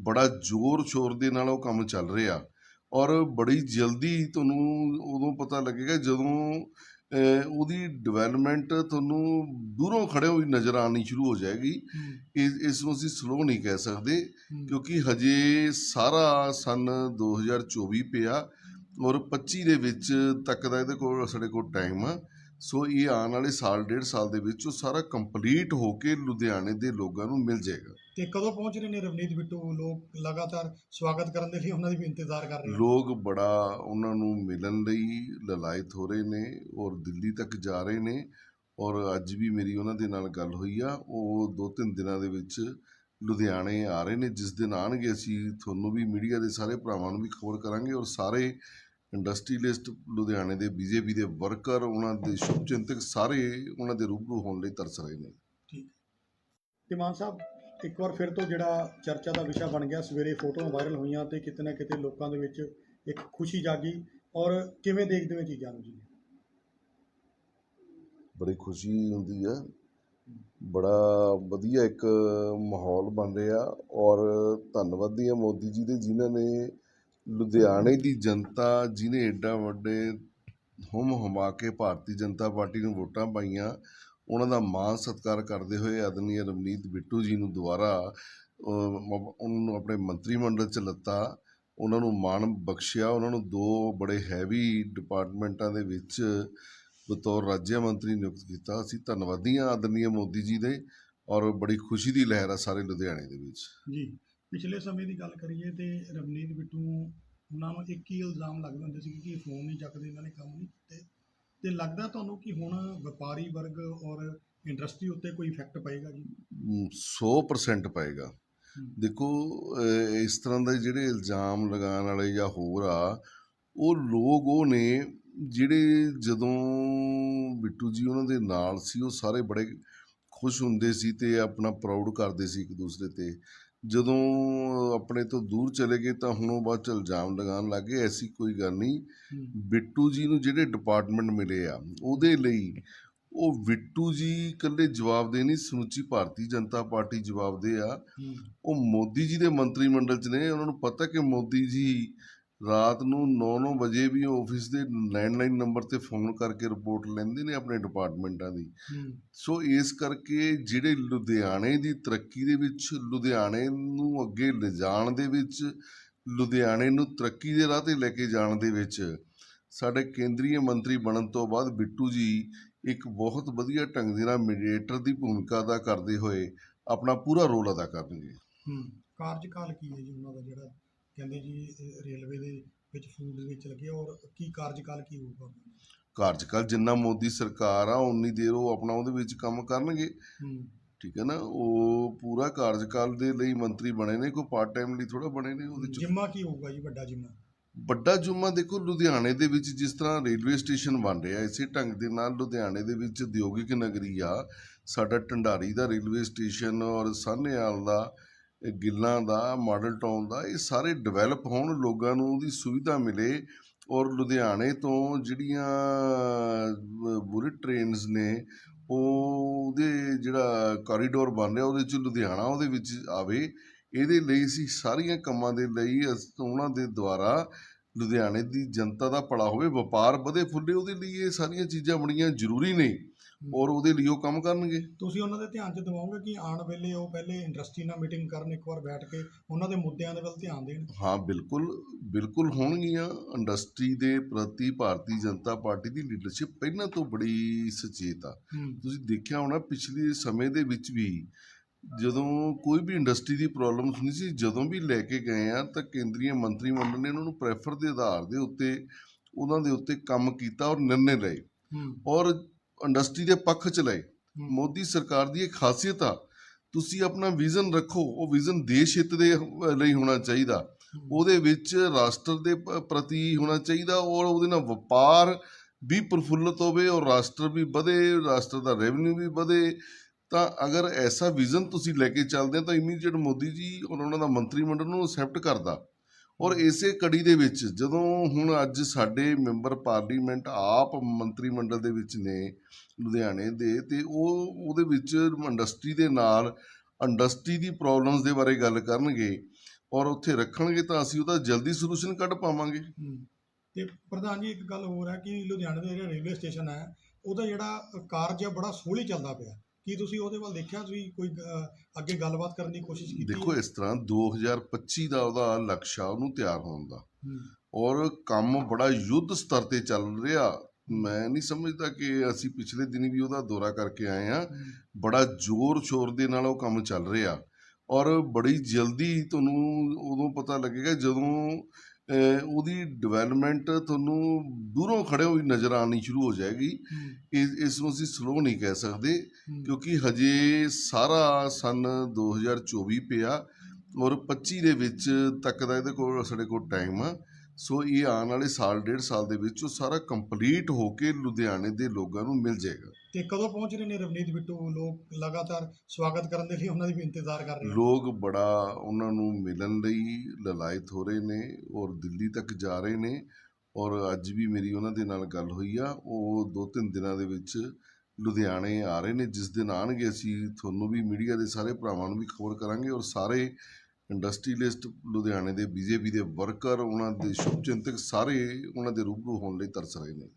ਬੜਾ ਜ਼ੋਰ ਸ਼ੋਰ ਦੇ ਨਾਲ ਉਹ ਕੰਮ ਚੱਲ ਰਿਹਾ। ਔਰ ਬੜੀ ਜਲਦੀ ਤੁਹਾਨੂੰ ਉਦੋਂ ਪਤਾ ਲੱਗੇਗਾ ਜਦੋਂ ਉਹਦੀ ਡਿਵੈਲਪਮੈਂਟ ਤੁਹਾਨੂੰ ਦੂਰੋਂ ਖੜੇ ਹੋਈ ਨਜ਼ਰ ਆਣੀ ਸ਼ੁਰੂ ਹੋ ਜਾਏਗੀ। ਇਸ ਇਸ ਨੂੰ ਅਸੀਂ ਸਲੋ ਨਹੀਂ ਕਹਿ ਸਕਦੇ ਕਿਉਂਕਿ ਹਜੇ ਸਾਰਾ ਸਨ 2024 ਪਿਆ ਔਰ 25 ਦੇ ਵਿੱਚ ਤੱਕ ਦਾ ਇਹਦੇ ਕੋਲ ਸਾਡੇ ਕੋਲ ਟਾਈਮ ਆ। ਸੋ ਇਹ ਆਉਣ ਵਾਲੇ ਸਾਲ ਡੇਢ ਸਾਲ ਦੇ ਵਿੱਚ ਉਹ ਸਾਰਾ ਕੰਪਲੀਟ ਹੋ ਕੇ ਲੁਧਿਆਣੇ ਦੇ ਲੋਕਾਂ ਨੂੰ ਮਿਲ ਜਾਏਗਾ। ਤੇ ਕਦੋਂ ਪਹੁੰਚ ਰਹੇ ਨੇ ਰਵਨੀਤ ਬਿੱਟੂ? ਲੋਕ ਲਗਾਤਾਰ ਸਵਾਗਤ ਕਰਨ ਦੇ ਲਈ ਉਹਨਾਂ ਦੀ ਵੀ ਇੰਤਜ਼ਾਰ ਕਰ ਰਹੇ ਲੋਕ ਬੜਾ ਉਹਨਾਂ ਨੂੰ ਮਿਲਣ ਲਈ ਲਲਾਇਤ ਹੋ ਰਹੇ ਨੇ ਔਰ ਦਿੱਲੀ ਤੱਕ ਜਾ ਰਹੇ ਨੇ। ਔਰ ਅੱਜ ਵੀ ਮੇਰੀ ਉਹਨਾਂ ਦੇ ਨਾਲ ਗੱਲ ਹੋਈ ਆ। ਉਹ ਦੋ ਤਿੰਨ ਦਿਨਾਂ ਦੇ ਵਿੱਚ ਲੁਧਿਆਣੇ ਆ ਰਹੇ ਨੇ। ਜਿਸ ਦਿਨ ਆਣਗੇ ਅਸੀਂ ਤੁਹਾਨੂੰ ਵੀ ਮੀਡੀਆ ਦੇ ਸਾਰੇ ਭਰਾਵਾਂ ਨੂੰ ਵੀ ਖਬਰ ਕਰਾਂਗੇ ਔਰ ਸਾਰੇ ਇੰਡਸਟਰੀਲਿਸਟ ਲੁਧਿਆਣੇ ਦੇ ਬੀਜੇਪੀ ਦੇ ਵਰਕਰ ਉਹਨਾਂ ਦੇ ਸ਼ੁਭਚਿੰਤਕ ਸਾਰੇ ਉਹਨਾਂ ਦੇ ਰੂਬਰੂ ਹੋਣ ਲਈ ਤਰਸ ਰਹੇ ਨੇ। ਤੇ ਮਾਨ ਸਾਹਿਬ ਇੱਕ ਵਾਰ ਫਿਰ ਤੋਂ ਜਿਹੜਾ ਚਰਚਾ ਦਾ ਵਿਸ਼ਾ ਬਣ ਗਿਆ ਸਵੇਰੇ ਫੋਟੋਆਂ ਵਾਇਰਲ ਹੋਈਆਂ ਤੇ ਕਿਤੇ ਨਾ ਕਿਤੇ ਲੋਕਾਂ ਦੇ ਵਿੱਚ ਇੱਕ ਖੁਸ਼ੀ ਜਾਗੀ। ਔਰ ਕਿਵੇਂ ਦੇਖਦੇ ਹੋ ਚੀਜ਼ਾਂ ਨੂੰ ਜੀ? ਬੜੀ ਖੁਸ਼ੀ ਹੁੰਦੀ ਆ ਬੜਾ ਵਧੀਆ ਇੱਕ ਮਾਹੌਲ ਬਣ ਰਿਹਾ। ਔਰ ਧੰਨਵਾਦੀ ਆ ਮੋਦੀ ਜੀ ਦੇ ਜਿਨ੍ਹਾਂ ਨੇ ਲੁਧਿਆਣੇ ਦੀ ਜਨਤਾ ਜਿਹਨੇ ਏਡਾ ਵੱਡੇ ਹੁੰਮ ਹੁਮਾ ਕੇ ਭਾਰਤੀ ਜਨਤਾ ਪਾਰਟੀ ਨੂੰ ਵੋਟਾਂ ਪਾਈਆਂ, ਉਹਨਾਂ ਦਾ ਮਾਣ ਸਤਿਕਾਰ ਕਰਦੇ ਹੋਏ ਆਦਰਨੀय ਰਵਨੀਤ ਬਿੱਟੂ ਜੀ ਨੂੰ ਦੁਬਾਰਾ ਉਹਨਾਂ ਨੂੰ ਆਪਣੇ ਮੰਤਰੀ ਮੰਡਲ ਚ ਲੱਤਾ, ਉਹਨਾਂ ਨੂੰ ਮਾਣ ਬਖਸ਼ਿਆ, ਉਹਨਾਂ ਨੂੰ ਦੋ ਬੜੇ ਹੈਵੀ ਡਿਪਾਰਟਮੈਂਟਾਂ ਦੇ ਵਿੱਚ ਬਤੌਰ ਰਾਜ ਮੰਤਰੀ ਨਿਯੁਕਤ ਕੀਤਾ। ਅਸੀਂ ਧੰਨਵਾਦੀ ਹਾਂ ਆਦਰਨੀय ਮੋਦੀ ਜੀ ਦੇ ਔਰ ਬੜੀ ਖੁਸ਼ੀ ਦੀ ਲਹਿਰ ਆ ਸਾਰੇ ਲੁਧਿਆਣੇ ਦੇ ਵਿੱਚ। ਜੀ। ਪਿਛਲੇ ਸਮੇਂ ਦੀ ਗੱਲ ਕਰੀਏ ਤੇ ਰਵਨੀਤ ਬਿੱਟੂ ਉਹਨਾਂ ਨੂੰ ਇੱਕ ਹੀ ਇਲਜ਼ਾਮ ਲੱਗਦੇ ਹੁੰਦੇ ਸੀ ਕਿ ਫੋਨ ਨਹੀਂ ਚੱਕਦੇ ਇਹਨਾਂ ਨੇ ਕੰਮ ਨਹੀਂ ਕੀਤੇ। ਤੇ ਲੱਗਦਾ ਤੁਹਾਨੂੰ ਕਿ ਹੁਣ ਵਪਾਰੀ ਵਰਗ ਔਰ ਇੰਡਸਟਰੀ ਉੱਤੇ ਕੋਈ ਇਫੈਕਟ ਪਏਗਾ ਜੀ? ਮ, 100% ਪਏਗਾ। ਦੇਖੋ ਇਸ ਤਰ੍ਹਾਂ ਦੇ ਜਿਹੜੇ ਇਲਜ਼ਾਮ ਲਗਾਉਣ ਵਾਲੇ ਜਾਂ ਹੋਰ ਆ ਉਹ ਲੋਕ ਉਹ ਨੇ ਜਿਹੜੇ ਜਦੋਂ ਬਿੱਟੂ ਜੀ ਉਹਨਾਂ ਦੇ ਨਾਲ ਸੀ ਉਹ ਸਾਰੇ ਬੜੇ ਖੁਸ਼ ਹੁੰਦੇ ਸੀ ਤੇ ਆਪਣਾ ਪ੍ਰਾਊਡ ਕਰਦੇ ਸੀ ਇੱਕ ਦੂਸਰੇ ਤੇ। ਜਦੋਂ ਆਪਣੇ ਤੋਂ ਦੂਰ ਚਲੇ ਗਏ ਤਾਂ ਹੁਣ ਉਹ ਬਾਅਦ ਚ ਇਲਜ਼ਾਮ ਲਗਾਉਣ ਲੱਗੇ ਐਸੀ ਕੋਈ ਗੱਲ ਨਹੀਂ। ਬਿੱਟੂ ਜੀ ਨੂੰ ਜਿਹੜੇ ਡਿਪਾਰਟਮੈਂਟ ਮਿਲੇ ਆ ਉਹਦੇ ਲਈ ਉਹ ਬਿੱਟੂ ਜੀ ਇਕੱਲੇ ਜਵਾਬ ਦੇ ਨਹੀਂ ਸਮੁੱਚੀ ਭਾਰਤੀ ਜਨਤਾ ਪਾਰਟੀ ਜਵਾਬ ਦੇ ਆ। ਉਹ ਮੋਦੀ ਜੀ ਦੇ ਮੰਤਰੀ ਮੰਡਲ ਚ ਨੇ ਉਹਨਾਂ ਨੂੰ ਪਤਾ ਕਿ ਮੋਦੀ ਜੀ ਰਾਤ ਨੂੰ 9-9 ਵਜੇ ਵੀ ਆਫਿਸ ਦੇ ਲੈਂਡਲਾਈਨ ਨੰਬਰ ਤੇ ਫੋਨ ਕਰਕੇ ਰਿਪੋਰਟ ਲੈਂਦੇ ਨੇ ਆਪਣੇ ਡਿਪਾਰਟਮੈਂਟਾਂ ਦੀ। ਸੋ ਇਸ ਕਰਕੇ ਜਿਹੜੇ ਲੁਧਿਆਣੇ ਦੀ ਤਰੱਕੀ ਦੇ ਵਿੱਚ ਲੁਧਿਆਣੇ ਨੂੰ ਅੱਗੇ ਲਿਜਾਣ ਦੇ ਵਿੱਚ ਲੁਧਿਆਣੇ ਨੂੰ ਤਰੱਕੀ ਦੇ ਰਾਹ ਤੇ ਲੈ ਕੇ ਜਾਣ ਦੇ ਵਿੱਚ ਸਾਡੇ ਕੇਂਦਰੀ ਮੰਤਰੀ ਬਣਨ ਤੋਂ ਬਾਅਦ ਬਿੱਟੂ ਜੀ ਇੱਕ ਬਹੁਤ ਵਧੀਆ ਢੰਗ ਦੇ ਨਾਲ ਮੀਡੀਏਟਰ ਦੀ ਭੂਮਿਕਾ ਅਦਾ ਕਰਦੇ ਹੋਏ ਆਪਣਾ ਪੂਰਾ ਰੋਲ ਅਦਾ ਕਰਨਗੇ। ਹਮ, ਕਾਰਜਕਾਲ ਕੀ ਹੈ ਜੀ ਉਹਨਾਂ ਦਾ ਜਿਹੜਾ ਕਹਿੰਦੇ ਜੀ ਰੇਲਵੇ ਦੇ ਵਿੱਚ ਫੂਡ ਦੇ ਵਿੱਚ ਲੱਗੇ ਔਰ ਕੀ ਕਾਰਜਕਾਲ ਕੀ ਹੋਊਗਾ? ਕਾਰਜਕਾਲ ਜਿੰਨਾ ਮੋਦੀ ਸਰਕਾਰ ਆ ਉਨੀ ਦੇਰ ਉਹ ਆਪਣਾ ਉਹਦੇ ਵਿੱਚ ਕੰਮ ਕਰਨਗੇ। ਠੀਕ ਹੈ ਨਾ? ਉਹ ਪੂਰਾ ਕਾਰਜਕਾਲ ਦੇ ਲਈ ਮੰਤਰੀ ਬਣੇ ਨੇ ਕੋਈ ਪਾਰਟ ਟਾਈਮ ਲਈ ਥੋੜਾ ਬਣੇ ਨੇ ਉਹਦੇ ਚ। ਜਿੰਮਾ ਕੀ ਹੋਊਗਾ ਜੀ ਵੱਡਾ ਜਿੰਮਾ? ਵੱਡਾ ਜੁਮਾ ਦੇਖੋ ਲੁਧਿਆਣੇ ਦੇ ਵਿੱਚ ਜਿਸ ਤਰ੍ਹਾਂ ਰੇਲਵੇ ਸਟੇਸ਼ਨ ਬਣ ਰਿਹਾ ਇਸੇ ਢੰਗ ਦੇ ਨਾਲ ਲੁਧਿਆਣੇ ਦੇ ਵਿੱਚ ਉਦਯੋਗਿਕ ਨਗਰੀ ਆ। ਸਾਡਾ ਢੰਡਾਰੀ ਦਾ ਰੇਲਵੇ ਸਟੇਸ਼ਨ ਔਰ ਸਾਹਨੇਵਾਲ ਦਾ ਗਿੱਲਾਂ ਦਾ ਮਾਡਲ ਟਾਊਨ ਦਾ ਇਹ ਸਾਰੇ ਡਿਵੈਲਪ ਹੋਣ ਲੋਕਾਂ ਨੂੰ ਉਹਦੀ ਸੁਵਿਧਾ ਮਿਲੇ ਔਰ ਲੁਧਿਆਣੇ ਤੋਂ ਜਿਹੜੀਆਂ ਅਹ, ਬੁਲਟ ਟ੍ਰੇਨਸ ਨੇ ਉਹ ਉਹਦੇ ਜਿਹੜਾ ਕੋਰੀਡੋਰ ਬਣ ਰਿਹਾ ਉਹਦੇ ਚ ਲੁਧਿਆਣਾ ਉਹਦੇ ਵਿੱਚ ਆਵੇ ਇਹਦੇ ਲਈ ਅਸੀਂ ਸਾਰੀਆਂ ਕੰਮਾਂ ਦੇ ਲਈ ਅਸ- ਉਹਨਾਂ ਦੇ ਦੁਆਰਾ ਲੁਧਿਆਣੇ ਦੀ ਜਨਤਾ ਦਾ ਭਲਾ ਹੋਵੇ ਵਪਾਰ ਵਧੇ ਫੁੱਲੇ ਉਹਦੇ ਲਈ ਇਹ ਸਾਰੀਆਂ ਚੀਜ਼ਾਂ ਬੜੀਆਂ ਜ਼ਰੂਰੀ ਨੇ। ਔਰ ਉਹਦੇ ਲਈ ਉਹ ਕੰਮ ਕਰਨਗੇ। ਤੁਸੀਂ ਉਹਨਾਂ ਦੇ ਧਿਆਨ 'ਚ ਦਿਵਾਓਗੇ ਕਿ ਆਉਣ ਵੇਲੇ ਉਹ ਪਹਿਲੇ ਇੰਡਸਟਰੀ ਨਾਲ ਮੀਟਿੰਗ ਕਰਨ ਇੱਕ ਵਾਰ ਬੈਠ ਕੇ ਉਹਨਾਂ ਦੇ ਮੁੱਦਿਆਂ ਦੇ ਵੱਲ ਧਿਆਨ ਦੇਣ? ਹਾਂ ਬਿਲਕੁਲ ਬਿਲਕੁਲ ਹੋਣਗੀਆਂ। ਇੰਡਸਟਰੀ ਦੇ ਪ੍ਰਤੀ ਭਾਰਤੀ ਜਨਤਾ ਪਾਰਟੀ ਦੀ ਲੀਡਰਸ਼ਿਪ ਪਹਿਲਾਂ ਤੋਂ ਬੜੀ ਸੁਚੇਤ ਆ। ਤੁਸੀਂ ਦੇਖਿਆ ਹੋਣਾ ਪਿਛਲੇ ਸਮੇਂ ਦੇ ਵਿੱਚ ਵੀ ਜਦੋਂ ਕੋਈ ਵੀ ਇੰਡਸਟਰੀ ਦੀ ਪ੍ਰੋਬਲਮਸ ਨਹੀਂ ਸੀ ਜਦੋਂ ਵੀ ਲੈ ਕੇ ਗਏ ਆ ਤਾਂ ਕੇਂਦਰੀ ਮੰਤਰੀ ਮੰਡਲ ਨੇ ਉਹਨਾਂ ਨੂੰ ਪ੍ਰੈਫਰ ਦੇ ਆਧਾਰ ਦੇ ਉੱਤੇ ਉਹਨਾਂ ਦੇ ਉੱਤੇ ਕੰਮ ਕੀਤਾ ਔਰ ਨਿਰਣੇ ਲਏ। ਔਰ ਇੰਡਸਟਰੀ ਦੇ ਪੱਖ ਚ ਲਏ। ਮੋਦੀ ਸਰਕਾਰ ਦੀ ਇੱਕ ਖਾਸੀਅਤ ਆ ਤੁਸੀਂ ਆਪਣਾ ਵਿਜ਼ਨ ਰੱਖੋ ਉਹ ਵਿਜ਼ਨ ਦੇਸ਼ ਹਿੱਤ ਦੇ ਲਈ ਹੋਣਾ ਚਾਹੀਦਾ। ਉਹਦੇ ਵਿੱਚ ਰਾਸ਼ਟਰ ਦੇ ਪ੍ਰਤੀ ਹੋਣਾ ਚਾਹੀਦਾ ਔਰ ਉਹਦੇ ਨਾਲ ਵਪਾਰ ਵੀ ਪ੍ਰਫੁੱਲਤ ਹੋਵੇ ਔਰ ਰਾਸ਼ਟਰ ਵੀ ਵਧੇ ਰਾਸ਼ਟਰ ਦਾ ਰੈਵਨਿਊ ਵੀ ਵਧੇ। ਤਾਂ ਅਗਰ ਐਸਾ ਵਿਜ਼ਨ ਤੁਸੀਂ ਲੈ ਕੇ ਚੱਲਦੇ ਤਾਂ ਇਮੀਡੀਏਟ ਮੋਦੀ ਜੀ ਔਰ ਉਹਨਾਂ ਦਾ ਮੰਤਰੀ ਮੰਡਲ ਨੂੰ ਅਸੈਪਟ ਕਰਦਾ। ਔਰ ਇਸੇ ਕੜੀ ਦੇ ਵਿੱਚ ਜਦੋਂ ਹੁਣ ਅੱਜ ਸਾਡੇ ਮੈਂਬਰ ਪਾਰਲੀਮੈਂਟ ਆਪ ਮੰਤਰੀ ਮੰਡਲ ਦੇ ਵਿੱਚ ਨੇ ਲੁਧਿਆਣੇ ਦੇ ਤੇ ਉਹ ਉਹਦੇ ਵਿੱਚ ਇੰਡਸਟਰੀ ਦੇ ਨਾਲ ਇੰਡਸਟਰੀ ਦੀ ਪ੍ਰੋਬਲਮਸ ਦੇ ਬਾਰੇ ਗੱਲ ਕਰਨਗੇ ਔਰ ਉੱਥੇ ਰੱਖਣਗੇ ਤਾਂ ਅਸੀਂ ਉਹਦਾ ਜਲਦੀ ਸੋਲੂਸ਼ਨ ਕੱਢ ਪਾਵਾਂਗੇ। ਤੇ ਪ੍ਰਧਾਨ ਜੀ ਇੱਕ ਗੱਲ ਹੋਰ ਹੈ ਕਿ ਲੁਧਿਆਣੇ ਦਾ ਜਿਹੜਾ ਰੇਲਵੇ ਸਟੇਸ਼ਨ ਹੈ ਉਹਦਾ ਜਿਹੜਾ ਕਾਰਜ ਹੈ ਬੜਾ ਸੋਹਲੀ ਚੱਲਦਾ ਪਿਆ। ਕੀ ਤੁਸੀਂ ਉਹਦੇ ਵੱਲ ਦੇਖਿਆ? ਤੁਸੀਂ ਕੋਈ ਅੱਗੇ ਗੱਲਬਾਤ ਕਰਨ ਦੀ ਕੋਸ਼ਿਸ਼ ਕੀਤੀ? ਦੇਖੋ ਇਸ ਤਰ੍ਹਾਂ 2025 ਦਾ ਉਹਦਾ ਲਕਸ਼ ਆ ਉਹਨੂੰ ਤਿਆਰ ਹੋਣ ਦਾ। ਹੂੰ, ਔਰ ਕੰਮ ਬੜਾ ਯੁੱਧ ਸਤਰ ਤੇ ਚੱਲ ਰਿਹਾ। ਮੈਂ ਨਹੀਂ ਸਮਝਦਾ ਕਿ ਅਸੀਂ ਪਿਛਲੇ ਦਿਨੀ ਵੀ ਉਹਦਾ ਦੌਰਾ ਕਰਕੇ ਆਏ ਆ ਹੂੰ, ਬੜਾ ਜ਼ੋਰ ਸ਼ੋਰ ਦੇ ਨਾਲ ਉਹ ਕੰਮ ਚੱਲ ਰਿਹਾ। ਔਰ ਬੜੀ ਜਲਦੀ ਤੁਹਾਨੂੰ ਉਦੋਂ ਪਤਾ ਲੱਗੇਗਾ ਜਦੋਂ ਉਹਦੀ ਡਿਵੈਲਪਮੈਂਟ ਤੁਹਾਨੂੰ ਦੂਰੋਂ ਖੜੇ ਹੋਈ ਨਜ਼ਰ ਆਉਣੀ ਸ਼ੁਰੂ ਹੋ ਜਾਏਗੀ। ਇਸ ਇਸ ਨੂੰ ਅਸੀਂ ਸਲੋ ਨਹੀਂ ਕਹਿ ਸਕਦੇ। ਕਿਉਂਕਿ ਹਜੇ ਸਾਰਾ ਸਨ 2024 ਪਿਆ ਔਰ 25 ਦੇ ਵਿੱਚ ਤੱਕ ਦਾ ਇਹਦੇ ਕੋਲ ਸਾਡੇ ਕੋਲ ਟਾਈਮ ਆ। ਸੋ ਇਹ ਆਉਣ ਵਾਲੇ ਸਾਲ ਡੇਢ ਸਾਲ ਦੇ ਵਿੱਚ ਉਹ ਸਾਰਾ ਕੰਪਲੀਟ ਹੋ ਕੇ ਲੁਧਿਆਣੇ ਦੇ ਲੋਕਾਂ ਨੂੰ ਮਿਲ ਜਾਏਗਾ। ਤੇ ਕਦੋਂ ਪਹੁੰਚ ਰਹੇ ਨੇ ਰਵਨੀਤ ਬਿੱਟੂ? ਲੋਕ ਲਗਾਤਾਰ ਸਵਾਗਤ ਕਰਨ ਦੇ ਲਈ ਉਹਨਾਂ ਦੀ ਵੀ ਇੰਤਜ਼ਾਰ ਕਰ ਰਹੇ ਨੇ। ਲੋਕ ਬੜਾ ਉਹਨਾਂ ਨੂੰ ਮਿਲਣ ਲਈ ਲਲਾਇਤ ਹੋ ਰਹੇ ਨੇ ਔਰ ਦਿੱਲੀ ਤੱਕ ਜਾ ਰਹੇ ਨੇ। ਔਰ ਅੱਜ ਵੀ ਮੇਰੀ ਉਹਨਾਂ ਦੇ ਨਾਲ ਗੱਲ ਹੋਈ ਆ। ਉਹ ਦੋ ਤਿੰਨ ਦਿਨਾਂ ਦੇ ਵਿੱਚ ਲੁਧਿਆਣੇ ਆ ਰਹੇ ਨੇ। ਜਿਸ ਦਿਨ ਆਣਗੇ ਅਸੀਂ ਤੁਹਾਨੂੰ ਵੀ ਮੀਡੀਆ ਦੇ ਸਾਰੇ ਭਰਾਵਾਂ ਨੂੰ ਵੀ ਖਬਰ ਕਰਾਂਗੇ ਔਰ ਸਾਰੇ ਇੰਡਸਟਰੀਲਿਸਟ ਲੁਧਿਆਣੇ ਦੇ, ਬੀਜੇਪੀ ਦੇ ਵਰਕਰ, ਉਹਨਾਂ ਦੇ ਸ਼ੁਭਚਿੰਤਕ ਸਾਰੇ ਉਹਨਾਂ ਦੇ ਰੂਬਰੂ ਹੋਣ ਲਈ ਤਰਸ ਰਹੇ ਨੇ।